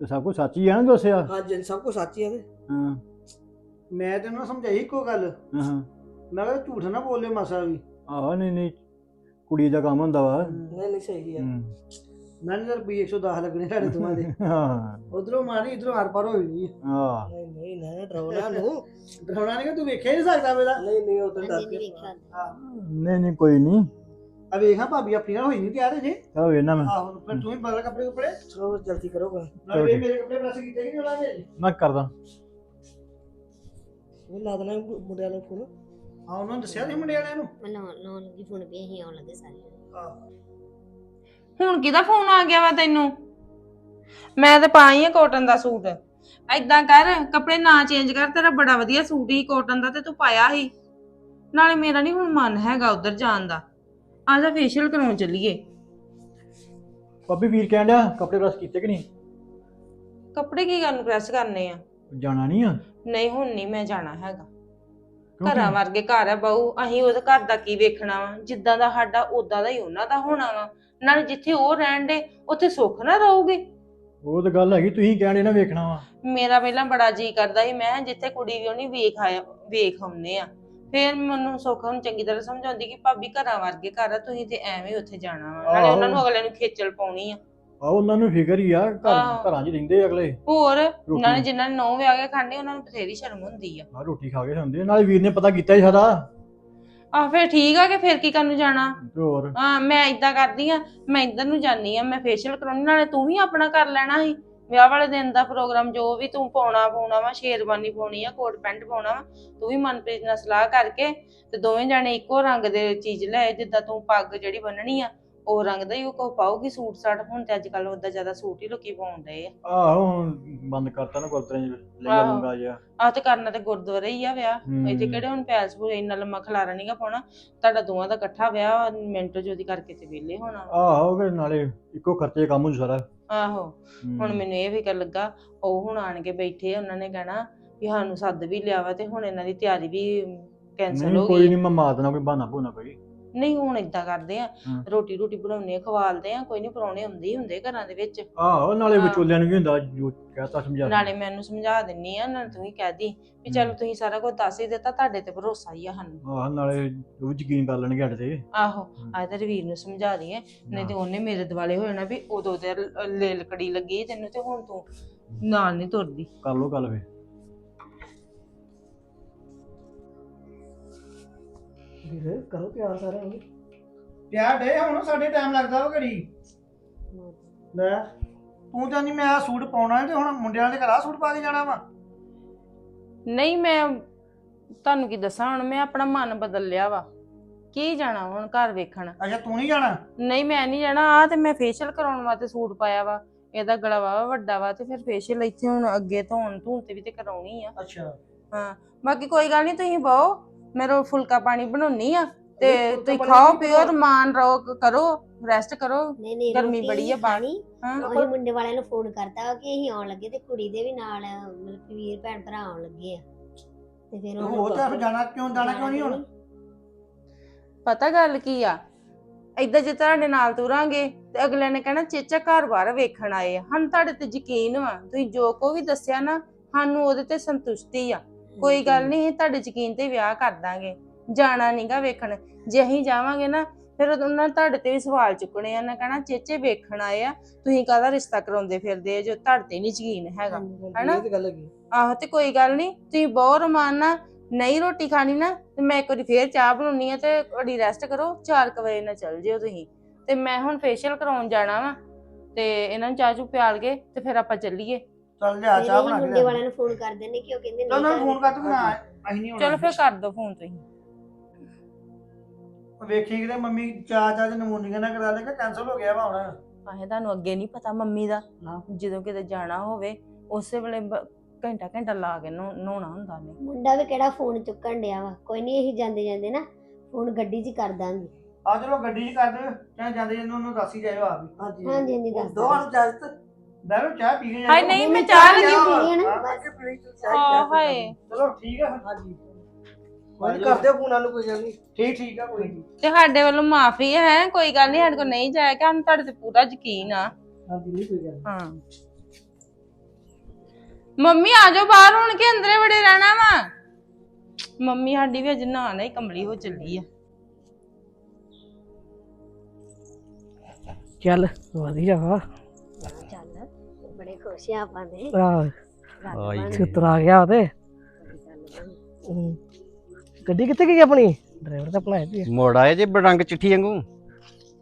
ਤੇ ਸਭ ਕੁਝ ਸੱਚ ਹੀ ਆ ਨਾ ਦੱਸਿਆ ਹਾਂ ਜੀ ਸਭ ਕੁਝ ਸੱਚ ਹੀ ਆ ਤੇ। ਹਾਂ। ਮੈਂ ਤੈਨੂੰ ਸਮਝਾਈ ਇੱਕੋ ਗੱਲ। ਹਾਂ, ਹਾਂ। ਮੈਂ ਕਿਹਾ ਝੂਠ ਨਾ ਬੋਲੇ ਮਾਸਾ ਵੀ। ਆਹ ਨਹੀਂ ਨਹੀਂ। ਕੁੜੀ ਦਾ ਕੰਮ ਹੁੰਦਾ ਵਾ। ਨਹੀਂ ਨਹੀਂ ਸਹੀ ਆ। ਹੂੰ। ਮੈਂ ਨਹੀਂ ਰੁਪਏ 110 ਲੱਗਣੇ ਸਾਡੇ ਦੋਵਾਂ ਦੇ। ਹਾਂ ਉਧਰੋਂ ਮਾਰੀ ਇਧਰੋਂ ਆਰ ਪਾਰ ਹੋਈ ਨਹੀਂ ਹਾਂ ਨਹੀਂ ਨਹੀਂ ਨਾ ਡਰਾਉਣਾ ਨੂੰ ਡਰਾਉਣਾ ਨਹੀਂ ਕਿ ਤੂੰ ਵੇਖਿਆ ਹੀ ਨਹੀਂ ਸਕਦਾ ਮੇਰਾ। ਨਹੀਂ ਨਹੀਂ ਉਹ ਤਾਂ ਹਾਂਜੀ ਡਰ ਕੇ ਨਹੀਂ ਨਹੀਂ ਕੋਈ ਨਹੀਂ ਆ ਵੇਖਾਂ ਭਾਬੀ ਆਪਣੀਆਂ ਹੋਈ ਨਹੀਂ ਤਿਆਰ ਜੇ ਚਲੋ ਵੇਖਣਾ ਮੈਂ। ਆਹੋ ਫਿਰ ਤੂੰ ਹੀ ਬਦਲ ਕੱਪੜੇ ਕੁਪੜੇ। ਚਲੋ ਜਲਦੀ ਕਰੋਗਾ। ਨਾਲੇ ਵੇਖ ਮੇਰੇ ਕੱਪੜੇ ਪ੍ਰੈਸ ਕੀਤੇ ਕਿ ਨਹੀਂ ਉਹਨਾਂ ਨੇ। ਮੈਂ ਕਰਦਾ। ਉਹ ਲਾ ਦੇਣਾ ਮੁੰਡਿਆਂ ਨੂੰ ਫੋਨ ਹਾਂ ਉਹਨਾਂ ਨੇ ਦੱਸਿਆ ਨਹੀਂ ਮੁੰਡੇ ਵਾਲਿਆਂ ਨੂੰ। ਮੈਂ ਲਾਉਣ ਲਾਉਣ ਲੱਗੀ ਫੋਨ ਵੀ ਅਸੀਂ ਆਉਣ ਲੱਗੇ ਸਾਰੇ ਹੁਣ ਕਿਹਦਾ ਫੋਨ ਆ ਗਿਆ ਵਾ ਤੈਨੂੰ? ਮੈਂ ਤੇ ਪਾਈ ਆ ਕਾਟਨ ਦਾ ਸੂਟ। ਐਦਾਂ ਕਰ ਕੱਪੜੇ ਨਾ ਚੇਂਜ ਕਰ ਤੇਰਾ ਬੜਾ ਵਧੀਆ ਸੂਟ ਹੀ ਕਾਟਨ ਦਾ ਤੇ ਤੂੰ ਪਾਇਆ ਸੀ। ਨਾਲੇ ਮੇਰਾ ਨਹੀਂ ਹੁਣ ਮਨ ਹੈਗਾ ਉਧਰ ਜਾਣ ਦਾ। ਆ ਜਾ ਫੇਸ਼ੀਅਲ ਕਰਾਉਣ ਚੱਲੀਏ। ਭਾਬੀ ਵੀਰ ਕਹਿਣ ਡਿਆ ਕੱਪੜੇ ਪ੍ਰੈਸ ਕੀਤੇ ਕਿ ਨਹੀਂ? ਕੱਪੜੇ ਕੀ ਕਰਨ ਪ੍ਰੈਸ ਕਰਨੇ ਆ? ਜਾਣਾ ਨਹੀਂ ਆ? ਨਹੀਂ ਹੁਣ ਨਹੀਂ ਮੈਂ ਜਾਣਾ ਹੈਗਾ। ਕਿਉਂ ਘਰਾਂ ਕੀ? ਵਰਗੇ ਘਰ ਆ ਬਹੂ ਅਸੀਂ ਉਹਦੇ ਘਰ ਦਾ ਕੀ ਵੇਖਣਾ ਵਾ? ਜਿੱਦਾਂ ਦਾ ਸਾਡਾ ਉਦਾਂ ਦਾ ਹੀ ਉਹਨਾਂ ਦਾ ਹੋਣਾ ਵਾ। ਨਾਲੇ ਜਿੱਥੇ ਉਹ ਰਹਿਣ ਦੇ ਉੱਥੇ ਸੁੱਖ ਨਾ ਰਹੋਗੇ। ਉਹ ਤਾਂ ਗੱਲ ਹੈਗੀ ਤੁਸੀਂ ਕਹਿਣ ਡੇ ਨਾ ਵੇਖਣਾ ਵਾ। ਮੇਰਾ ਪਹਿਲਾਂ ਬੜਾ ਜੀ ਕਰਦਾ ਸੀ ਮੈਂ ਕਿਹਾ ਜਿੱਥੇ ਕੁੜੀ ਵੀ ਉਹਨੀ ਵੇਖ ਆਇਆ ਵੇਖ ਆਉਂਦੇ ਆ। ਫਿਰ ਮੈਨੂੰ ਸੁੱਖ ਨੂੰ ਚੰਗੀ ਤਰ੍ਹਾਂ ਸਮਝਾਉਂਦੀ ਕਿ ਭਾਬੀ ਘਰਾਂ ਵਰਗੇ ਘਰ ਆ ਤੁਸੀਂ ਤੇ ਐਵੇਂ ਉੱਥੇ ਜਾਣਾ ਵਾ। ਨਾਲੇ ਉਹਨਾਂ ਨੂੰ। ਅਗਲੇ ਨੂੰ ਖੇਚਲ ਪਾਉਣੀ ਆ। ਆ ਉਹਨਾਂ ਨੂੰ ਫਿਕਰ ਹੀ ਆ ਘਰ ਆਹੋ। ਘਰਾਂ 'ਚ ਹੀ ਰਹਿੰਦੇ ਅਗਲੇ। ਹੋਰ ਰੋਟੀ- ਨਾਲੇ ਜਿਨ੍ਹਾਂ ਨੇ ਨੌ ਵਿਆਹ ਕੇ ਖਾਣੇ ਉਹਨਾਂ ਨੂੰ ਬਥੇਰੀ ਸ਼ਰਮ ਹੁੰਦੀ ਆ। ਆ ਰੋਟੀ ਖਾ ਕੇ ਹੁੰਦੇ ਨਾਲੇ ਵੀਰ ਨੇ ਪਤਾ ਕੀਤਾ ਹੀ ਸਾਰਾ ਆ ਫਿਰ ਠੀਕ ਆ ਕਿ ਫਿਰ ਕੀ ਕਰਨ ਨੂੰ ਜਾਣਾ? ਤੇ ਹੋਰ ਮੈਂ ਇਦਾਂ ਕਰਦੀ ਆ ਮੈਂ ਇੱਧਰ ਨੂੰ ਜਾਨੀ ਆ ਮੈਂ ਫੇਸ਼ੀਅਲ ਕਰਾਉਣੀ ਨਾਲੇ ਤੂੰ ਵੀ ਆਪਣਾ ਕਰ ਲੈਣਾ ਸੀ। ਵਿਆਹ ਵਾਲੇ ਦਿਨ ਦਾ ਪ੍ਰੋਗਰਾਮ ਜੋ ਵੀ ਤੂੰ ਪਾਉਣਾ ਪਾਉਣਾ ਵਾ ਸ਼ੇਰਵਾਨੀ ਪਾਉਣੀ ਆ ਕੋਟ ਪੈਂਟ ਪਾਉਣਾ ਵਾ ਤੂੰ ਵੀ ਮਨਪ੍ਰੀਤ ਨਾਲ ਸਲਾਹ ਕਰਕੇ ਤੇ ਦੋਵੇਂ ਜਾਣੇ ਇੱਕੋ ਰੰਗ ਦੇ ਚੀਜ਼ ਲੈ ਜਿੱਦਾਂ ਤੂੰ ਪੱਗ ਜਿਹੜੀ ਬੰਨਣੀ ਆ ਉਹ ਰੰਗ ਦਾ ਹੀ ਉਹ ਕੋ ਪਾਉਗੀ ਸੂਟ ਸਾਟ ਹੁਣ ਤੇ ਅੱਜ ਕੱਲ ਉਹਦਾ ਜ਼ਿਆਦਾ ਸੂਟ ਹੀ ਲੋਕੀ ਪਾਉਂਦੇ ਆ ਆਹੋ ਹੁਣ ਬੰਦ ਕਰਤਾ ਨਾ ਗੁਰਦੁਆਰੇ 'ਚ ਲੈ ਆਹੋ। ਲੂੰਗਾ ਜਿਆ ਆ ਤੇ ਕਰਨਾ ਤੇ ਗੁਰਦੁਆਰੇ ਹੀ ਆ ਵਿਆਹ ਹੂੰ। ਇੱਥੇ ਕਿਹੜੇ ਹੁਣ ਪੈਲਸ ਪੂਰੇ ਇੰਨਾ ਲੰਮਾ ਖਲਾਰਾ ਨਹੀਂਗਾ ਪਾਉਣਾ ਤੁਹਾਡਾ ਦੋਵਾਂ ਦਾ ਇਕੱਠਾ ਵਿਆਹ ਮਿੰਟ ਜੋਦੀ ਕਰਕੇ ਤੇ ਵਿਹਲੇ ਹੋਣਾ ਵਾ। ਆਹੋ ਫਿਰ ਨਾਲੇ ਇੱਕੋ ਖਰਚੇ ਕੰਮ ਹੋ ਸਾਰਾ ਆਹੋ। ਹੁਣ ਮੈਨੂੰ ਇਹ ਫਿਕਰ ਲੱਗਾ ਉਹ ਹੁਣ ਆਣ ਕੇ ਬੈਠੇ ਆ, ਉਹਨਾਂ ਨੇ ਕਹਿਣਾ ਵੀ ਸਾਨੂੰ ਸੱਦ ਵੀ ਲਿਆ ਵਾ ਤੇ ਹੁਣ ਇਹਨਾਂ ਦੀ ਤਿਆਰੀ ਵੀ ਕੈਨਸਲ ਨਹੀਂ ਹੋ ਕੋਈ ਗਈ ਨਹੀਂ ਮੈਂ ਮਾਰ ਦੇਣਾ ਕੋਈ ਬਹਾਨਾ ਭੂਨਾ ਕੋਈ ਨਹੀਂ ਹੁਣ ਇਦਾਂ ਕਰਦੇ ਆ ਹਾਂ। ਰੋਟੀ ਰੋਟੀ ਬਣਾਉਣੀ ਆ ਖਵਾਲਦੇ ਆ ਕੋਈ ਨਹੀਂ ਪਰੌਣੇ ਹੁੰਦੇ ਹੀ ਹੁੰਦੇ ਘਰਾਂ ਦੇ ਵਿੱਚ। ਆਹੋ ਨਾਲੇ ਹਾਂ। ਵਿਚੋਲਿਆਂ ਨੂੰ ਵੀ ਹੁੰਦਾ ਜੋ ਕਹਤਾ ਸਮਝਾ ਨਾਲੇ ਮੈਂ ਸਮਝਾ ਦਿੰਨੀ ਆ ਨਾਲ ਤੂੰ ਹੀ ਕਹਿ ਦੀ ਵੀ ਚਲ ਤੁਸੀਂ ਸਾਰਾ ਕੁਝ ਦੱਸ ਹੀ ਦਿੱਤਾ ਤੁਹਾਡੇ ਤੇ ਭਰੋਸਾ ਹੀ ਆ ਸਾਨੂੰ। ਆਹ ਨਾਲੇ ਉਹ ਵੀ ਯਕੀਨ ਕਰ ਲੈਣਗੇ ਸਾਡੇ ਤੇ। ਆਹੋ ਅੱਜ ਤੇ ਵੀਰ ਨੂੰ ਸਮਝਾ ਦਈਏ ਨਹੀਂ ਤੇ ਉਹਨੇ ਮੇਰੇ ਦਿਵਾਲੇ ਹੋ ਜਾਣਾ ਵੀ ਉਦੋਂ ਤੇ ਲ- ਲੇਲਕੜੀ ਲੱਗੀ ਤੈਨੂੰ ਤੇ ਹੁਣ ਤੂੰ ਨਾਲ ਨਹੀਂ ਤੁਰਦੀ। ਕਰ ਲੋ ਗੱਲ ਫੇ ਵੀਰੇ ਕਰੋ ਪਿਆਰ ਸਾਰਿਆਂ ਨੂੰ। ਪਿਆਰ ਡੇ ਹੁਣ ਸਾਡੇ ਟਾਈਮ ਲੱਗਦਾ ਵਾ ਘੜੀ। ਲੈ ਤੂੰ ਤਾਂ ਨਹੀਂ ਮੈਂ ਆ ਸੂਟ ਪਾਉਣਾ ਤੇ ਹੁਣ ਮੁੰਡਿਆਂ ਦੇ ਘਰ ਆ ਸੂਟ ਪਾ ਕੇ ਜਾਣਾ ਵਾ। ਨਹੀਂ ਮੈਂ ਤੁਹਾਨੂੰ ਕੀ ਦੱਸਾਂ ਹੁਣ ਮੈਂ ਆਪਣਾ ਮਨ ਬਦਲ ਲਿਆ ਵਾ। ਕੀ ਜਾਣਾ ਹੁਣ ਘਰ ਵੇਖਣ? ਅੱਛਾ ਤੂੰ ਨਹੀਂ ਜਾਣਾ? ਨਹੀਂ ਮੈਂ ਨਹੀਂ ਜਾਣਾ ਆ ਤੇ ਮੈਂ ਫੇਸ਼ੀਅਲ ਕਰਾਉਣ ਵਾਸਤੇ ਸੂਟ ਪਾਇਆ ਵਾ। ਇਹਦਾ ਗਲਾ ਵਾ ਵੱਡਾ ਵਾ ਤੇ ਫਿਰ ਫੇਸ਼ੀਅਲ ਇੱਥੇ ਹੁਣ ਅੱਗੇ ਧੋਣ ਧੂਣ ਤੇ ਵੀ ਤੇ ਕਰਾਉਣੀ ਆ। ਅੱਛਾ। ਹਾਂ ਬਾਕੀ ਕੋਈ ਗੱਲ ਨਹੀਂ ਤੁਸੀਂ ਬਹੁ। ਮੇਰਾ ਫੁਲਕਾ ਪਾਣੀ ਬਣਾਉਣੀ ਆ ਤੇ ਤੁਸੀਂ ਖਾਓ ਪੀਓ ਰਮਾਨ ਰਹੋ ਕਰੋ ਰੈਸਟ ਕਰੋ। ਨਹੀਂ ਨਹੀਂ ਗਰਮੀ ਬੜੀ ਆ ਬਾਹਰ। ਹਾਂ। ਉਹੀ ਮੁੰਡੇ ਵਾਲਿਆਂ ਨੂੰ ਫੋਨ ਕਰਤਾ ਕਿ ਅਸੀਂ ਆਉਣ ਲੱਗੇ ਤੇ ਕੁੜੀ ਦੇ ਵੀ ਨਾਲ ਮਤਲਬ ਕਿ ਵੀਰ ਭੈਣ ਭਰਾ ਆਉਣ ਲੱਗੇ ਆ। ਤੇ ਫਿਰ ਤੇ ਹੋ ਤਾਂ ਫਿਰ ਜਾਣਾ ਕਿਉਂ ਜਾਣਾ ਕਿਉਂ ਨਹੀਂ ਹੁਣ? ਪਤਾ ਗੱਲ ਕੀ ਆ? ਏਦਾਂ ਜੇ ਤੁਹਾਡੇ ਨਾਲ ਤੁਰਾਂਗੇ ਤੇ ਅਗਲੇ ਨੇ ਕਹਿਣਾ ਚੇਚਾ ਘਰ-ਬਾਰ ਵੇਖਣ ਆਏ ਹਨ ਤੁਹਾਡੇ ਤੇ ਯਕੀਨ ਵਾ। ਤੁਸੀਂ ਜੋ ਕੋ ਵੀ ਦੱਸਿਆ ਨਾ ਸਾਨੂੰ ਉਹਦੇ ਤੇ ਸੰਤੁਸ਼ਟੀ ਆ। ਕੋਈ ਗੱਲ ਨਹੀਂ ਅਸੀਂ ਤੁਹਾਡੇ ਯਕੀਨ ਤੇ ਵਿਆਹ ਕਰ ਦਾਂਗੇ। ਜਾਣਾ ਨਹੀਂਗਾ ਵੇਖਣ। ਜੇ ਅਸੀਂ ਜਾਵਾਂਗੇ ਨਾ ਫਿਰ ਉਹਨਾਂ ਤੁਹਾਡੇ ਤੇ ਵੀ ਸਵਾਲ ਚੁੱਕਣੇ ਆ ਨਾ ਕਹਿਣਾ ਚੇਚੇ ਵੇਖਣ ਆਏ ਆ ਤੁਸੀਂ ਕਾਹਦਾ ਰਿਸ਼ਤਾ ਕਰਾਉਂਦੇ ਫਿਰਦੇ ਆ ਜੋ ਤੁਹਾਡੇ ਤੇ ਨਹੀਂ ਯਕੀਨ ਹੈਗਾ। ਹਨਾ? ਇਹ ਤੇ ਗੱਲ ਹੈਗੀ। ਆਹੋ ਤੇ ਕੋਈ ਗੱਲ ਨਹੀਂ ਤੁਸੀਂ ਬਹੁਤ ਰਮਾਨ ਨਾਲ ਨਹੀਂ ਰੋਟੀ ਖਾਣੀ ਨਾ ਤੇ ਮੈਂ ਇੱਕ ਵਾਰੀ ਫੇਰ ਚਾਹ ਬਣਾਉਣੀ ਆ ਤੇ ਘੜੀ ਰੈਸਟ ਕਰੋ 4 ਵਜੇ ਨਾਲ ਚੱਲ ਜਿਓ ਤੁਸੀਂ। ਤੇ ਮੈਂ ਹੁਣ ਫੇਸ਼ੀਅਲ ਕਰਾਉਣ ਜਾਣਾ ਵਾ ਤੇ ਇਹਨਾਂ ਨੂੰ ਚਾਹ ਚੂ ਪਿਆਲ ਕੇ ਤੇ ਫਿਰ ਆਪਾਂ ਚੱਲੀਏ। ਚੱਲ ਜਾ ਚਾਹ ਬਣਾ ਕੇ ਮੁੰਡੇ ਲਿਆ। ਵਾਲਿਆਂ ਨੂੰ ਫੋਨ ਕਰ ਦਿੰਦੇ ਕਿ ਉਹ ਕਹਿੰਦੇ ਚੱਲ ਨੂੰ ਘਰ ਫੋਨ ਕਰ ਤੂੰ ਨਾ ਅਸੀਂ ਨਹੀਂ ਚਲੋ ਫਿਰ ਕਰ ਦੋ ਫੋਨ ਤੁਸੀਂ। ਵੇਖੀ ਕਿਤੇ ਮੰਮੀ ਚਾਹ ਚਾਹ ਦੇ ਨਮੂਨੀਆਂ ਨਾ ਕਰਾ ਲੈ ਕਿ ਕੈਨਸਲ ਹੋ ਗਿਆ ਵਾ ਹੁਣ। ਆਹੇ ਤੁਹਾਨੂੰ ਅੱਗੇ ਨਹੀਂ ਪਤਾ ਮੰਮੀ ਦਾ। ਨਾ। ਜਦੋਂ ਕਿਤੇ ਜਾਣਾ ਹੋਵੇ ਉਸੇ ਵੇਲੇ ਬ- ਘੰਟਾ ਘੰਟਾ ਲਾ ਕੇ ਨਹਾਉ- ਨਹਾਉਣਾ ਹੁੰਦਾ ਨੇ ਮੁੰਡਾ ਵੀ ਕਿਹੜਾ ਫੋਨ ਚੁੱਕਣ ਡਿਆ ਵਾ? ਕੋਈ ਨਹੀਂ ਅਸੀਂ ਜਾਂਦੇ ਜਾਂਦੇ ਨਾ ਫੋਨ ਗੱਡੀ 'ਚ ਹੀ ਕਰ ਦਾਂਗੇ। ਆ ਚਲੋ ਗੱਡੀ 'ਚ ਕਰ ਦਿਓ ਚਾਹੇ ਜਾਂਦੇ ਜਾਂਦੇ ਉਹਨੂੰ ਦੱਸ ਹੀ ਜਾਇਓ ਆਪ ਹੀ। ਹਾਂਜੀ ਹਾਂਜੀ ਹਾਂਜੀ ਦੱਸ ਦੋ ਹੱਥ ਇਜਾਜ਼ਤ ਬੈਰੋ ਚਾਹ ਪੀ ਕੇ ਹਾਏ ਨਹੀਂ ਮੈਂ ਚਾਹ ਲੱਗੀ ਪੀਣੀ। ਹੈ ਨਾ, ਆ ਹਾਏ। ਚਲੋ ਠੀਕ ਹੈ ਹਾਂਜੀ। ਕੋਈ ਕਰ ਦਿਓ ਫੋਨਾਂ ਨੂੰ ਕੋਈ ਗੱਲ ਨਹੀਂ। ਠੀਕ ਠੀਕ ਆ ਕੋਈ ਨਹੀਂ। ਤੇ ਸਾਡੇ ਵੱਲੋਂ ਮਾਫੀ ਹੈ ਕੋਈ ਗੱਲ ਨਹੀਂ ਸਾਡੇ ਕੋਲ ਨਹੀਂ ਜਾਇਆ ਕਿ ਸਾਨੂੰ ਤੁਹਾਡੇ ਤੇ ਪੂਰਾ ਯਕੀਨ ਆ। ਹਾਂਜੀ ਨਹੀਂ ਕੋਈ ਗੱਲ ਹਾਂ। ਮੰਮੀ ਆ ਜਾਓ ਬਾਹਰ ਹੁਣ ਕੇ ਅੰਦਰੇ ਬੜੇ ਰਹਿਣਾ ਵਾ? ਮੰਮੀ ਸਾਡੀ ਵੀ ਅਜ ਨਹਾਣਾ ਹੀ ਕਮਲੀ ਹੋ ਚੱਲੀ ਆ। ਚੱਲ ਵਧੀਆ ਵਾ। ਖੁਸ਼ ਆ ਆਪਾਂ ਆਹ। ਆਈ ਛਿੱਤਰ ਆ। ਗਿਆ। ਗੱਡੀ ਕਿੱਥੇ ਗਈ ਆਪਣੀ? ਡਰਾਈਵਰ ਤਾਂ ਆਪਣਾ ਹੈ ਮੋੜ ਆਏ ਜੇ ਬੜੰਗ ਚਿੱਠੀ ਵਾਂਗੂ।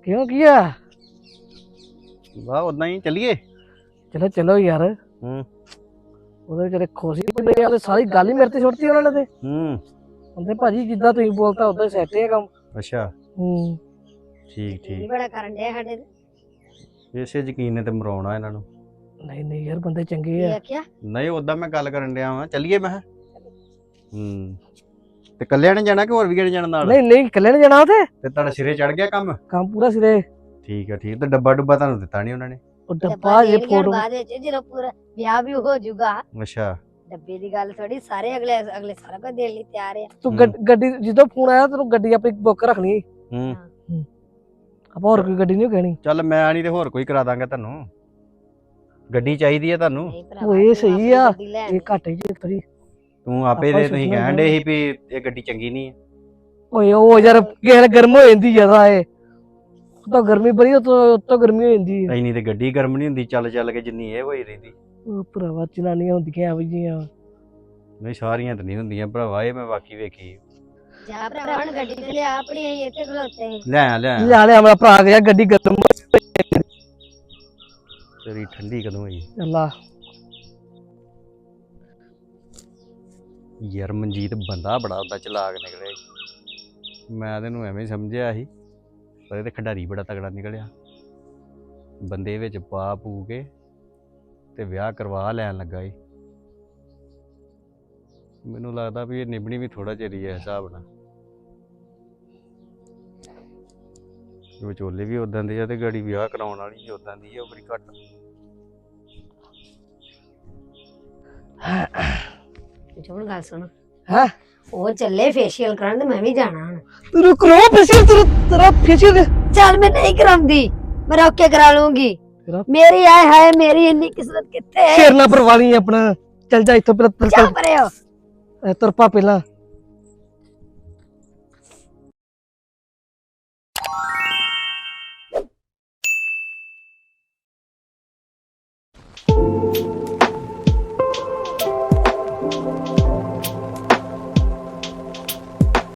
ਕਿਉਂ ਕੀ ਆ? ਵਾਹ ਉਦਾਂ ਹੀ ਚੱਲੀਏ। ਚਲੋ ਚਲੋ ਯਾਰ। ਹੂੰ। ਉਹਦੇ ਵਿਚਾਰੇ ਖੁਸ਼ ਹੀ ਬੜੇ ਆ ਤੇ ਸਾਰੀ ਗੱਲ ਹੀ ਮੇਰੇ ਤੇ ਛੁੱਟਤੀ ਉਹਨਾਂ ਨੇ ਤੇ ਹੂੰ। ਕਹਿੰਦੇ ਭਾਜੀ ਜਿੱਦਾਂ ਤੁਸੀਂ ਬੋਲਤਾ ਉਦਾਂ ਸੈੱਟ ਹੈ ਕੰਮ। ਅੱਛਾ। ਹੂੰ। ਠੀਕ ਠੀਕ। ਬੜਾ ਕਰਨ ਡਿਆ ਸਾਡੇ ਤੇ? ਇਸੇ ਯਕੀਨ ਨੇ ਤੇ ਮਰਾਉਣਾ ਇਹਨਾਂ ਨੂੰ। ਨਹੀਂ ਨਹੀਂ ਯਾਰ ਬੰਦੇ ਚੰਗੇ ਕੀ ਆ। ਆਖਿਆ? ਨਹੀਂ ਉਦਾਂ ਮੈਂ ਗੱਲ ਕਰਨ ਡਿਆ ਵਾਂ। ਚੱਲੀਏ ਮੈਂ? ਕਿਹਾ। ਹੂੰ। ਤੇ ਕੱਲਿਆਂ ਨੇ ਜਾਣਾ ਕਿ ਹੋਰ ਵੀ ਕਿਹਨੇ ਜਾਣਾ ਨਾਲ? ਨਹੀਂ ਨਹੀਂ ਇਕੱਲੇ ਨੇ ਜਾਣਾ ਉਥੇ। ਤੇ ਤੁਹਾਡਾ ਸਿਰੇ ਚੜ ਗਿਆ ਕੰਮ? ਕੰਮ ਪੂਰਾ ਸਿਰੇ। ਠੀਕ ਆ ਠੀਕ। ਤੇ ਡੱਬਾ ਡੁੱਬਾ ਤੁਹਾਨੂੰ ਦਿੱਤਾ ਨਹੀਂ ਉਹਨਾਂ ਨੇ? ਉਹ ਡੱਬਾ ਜੇ ਦੇਣਗੇ ਫੋਟੋ ਬਾਅਦ ਵਿੱਚ ਜਦੋਂ ਪੂਰਾ ਵਿਆਹ ਵੀ ਹੋ ਜਾਊਗਾ। ਅੱਛਾ। ਡੱਬੇ ਦੀ ਗੱਲ ਥੋੜੀ ਸਾਰੇ ਅਗਲੇ ਅਗਲੇ ਸਾਰਾ ਕੁਝ ਦੇਣ ਲਈ ਤਿਆਰ ਆ। ਤੂੰ ਗੱਡ- ਗੱਡੀ ਜਦੋਂ ਫੋਨ ਆਇਆ ਤੈਨੂੰ ਗੱਡੀ ਆਪਣੀ ਬੁੱਕ ਰੱਖਣੀ ਹੂੰ। ਆਪਾਂ ਹੋਰ ਕੋਈ ਗੱਡੀ ਨਹੀਂ ਕਹਿਣੀ। ਚੱਲ ਮੈਂ ਨਹੀਂ ਤੇ ਹੋਰ ਕੋਈ ਕਰਾ ਦਾਂਗਾ ਤੁਹਾਨੂੰ। ਗੱਡੀ ਚਾਹੀਦੀ ਹੈ ਤੁਹਾਨੂੰ? ਨਹੀਂ ਭਰਾਵਾ, ਉਹ ਇਹ ਤੂੰ ਸਹੀ ਆਪਣੀ ਆ। ਗੱਡੀ ਲੈ। ਇਹ ਘਾਟੇ ਜੀ ਥੋੜੀ ਤੂੰ ਆਪੇ ਆਪਾਂ ਦੇ ਤੁਸੀਂ ਸੋਚਣਾ ਕਹਿਣ ਡੇ ਸੀ ਵੀ ਇਹ ਗੱਡੀ ਚੰਗੀ ਨਹੀਂ ਹੈ ਓਏ ਉਹ ਯਾਰ ਨਾਲ ਗਰਮ ਹੋ ਜਾਂਦੀ ਜ਼ਿਆਦਾ ਏ ਤਾਂ ਗਰਮੀ ਬੜੀ ਉਤੋਂ ਉਤੋਂ ਗਰਮੀ ਹੋ ਜਾਂਦੀ ਹੈ ਐਨੀ ਤੇ ਗੱਡੀ ਗਰਮ ਨਹੀਂ ਹੁੰਦੀ ਚੱਲ ਚੱਲ ਕੇ ਜਿੰਨੀ ਇਹ ਹੋਈ ਰਹਿੰਦੀ। ਉਹ ਭਰਾਵਾ ਚਨਾਨੀਆਂ ਹੁੰਦੀਆਂ ਵੀ ਜੀਆਂ ਨਹੀਂ ਸਾਰੀਆਂ ਤਾਂ ਨਹੀਂ ਹੁੰਦੀਆਂ ਭਰਾਵਾ ਇਹ ਮੈਂ ਵਾਕੀ ਵੇਖੀ। ਜਾ ਭਰਾ ਹੁਣ ਗੱਡੀ ਤੇ ਲਿਆ ਆਪਣੀ ਅਸੀਂ ਇੱਥੇ ਖਲੋਤੇ। ਹਾਂ ਲੈ ਆ, ਲੈ। ਆ। ਲਿਆ ਲਿਆ ਮੇਰਾ ਭਰਾ ਗਿਆ ਗੱਡੀ ਗਰਮ ਤੇਰੀ ਠੰਡੀ ਕਦੋਂ ਹੋਈ? ਅੱਲਾ। ਯਾਰ ਮਨਜੀਤ ਬੰਦਾ ਬੜਾ ਉਹਦਾ ਚਲਾਕ ਨਿਕਲਿਆ ਈ। ਮੈਂ ਤੈਨੂੰ ਐਵੇਂ ਹੀ ਸਮਝਿਆ ਸੀ ਪਰ ਇਹ ਤੇ ਖਿਡਾਰੀ ਬੜਾ ਤਗੜਾ ਨਿਕਲਿਆ। ਬੰਦੇ ਵਿੱਚ ਪਾ ਪੂ ਕੇ ਤੇ ਵਿਆਹ ਕਰਵਾ ਲੈਣ ਲੱਗਾ ਏ ਮੈਨੂੰ ਲੱਗਦਾ ਵੀ ਇਹ ਨਿਭਣੀ ਵੀ ਥੋੜਾ ਚਿਰ ਹੀ ਹੈ ਹਿਸਾਬ ਨਾਲ। ਵਿਚੋਲੇ ਵੀ ਉਦਾਂ ਦੇ ਆ ਤੇ ਗਾੜੀ ਵਿਆਹ ਕਰਾਉਣ ਵਾਲੀ ਵੀ ਉਦਾਂ ਦੀ ਆ ਉਹ ਬੜੀ ਘੱਟ। ਹੁਣ ਗੱਲ ਸੁਣ। ਹੈਂ? ਉਹ ਚੱਲੇ ਫੇਸ਼ੀਅਲ ਕਰਨ ਤੇ ਮੈਂ ਵੀ ਜਾਣਾ ਹੁਣ। ਤੂੰ ਰੁਕ ਰੋ ਫੇਸ਼ੀਅਲ ਤੇਰਾ ਤੇਰਾ ਫੇਸ਼ੀਅਲ ਚੱਲ ਮੈਂ ਨਹੀਂ ਕਰਾਉਂਦੀ ਮੈਂ ਰੋਕ ਕੇ ਕਰਾ ਲੂੰਗੀ ਕਰਾ। ਮੇਰੀ ਆਏ ਹਾਏ ਮੇਰੀ ਇੰਨੀ ਕਿਸਮਤ ਕਿੱਥੇ ਹੈ? ਸ਼ੇਰ ਨਾ ਪਰਵਾਣੀ ਆਪਣਾ। ਚੱਲ ਜਾ ਇੱਥੋਂ ਪਹਿਲਾਂ ਤੁਰ ਤੁਰਪਾ ਪਹਿਲਾਂ।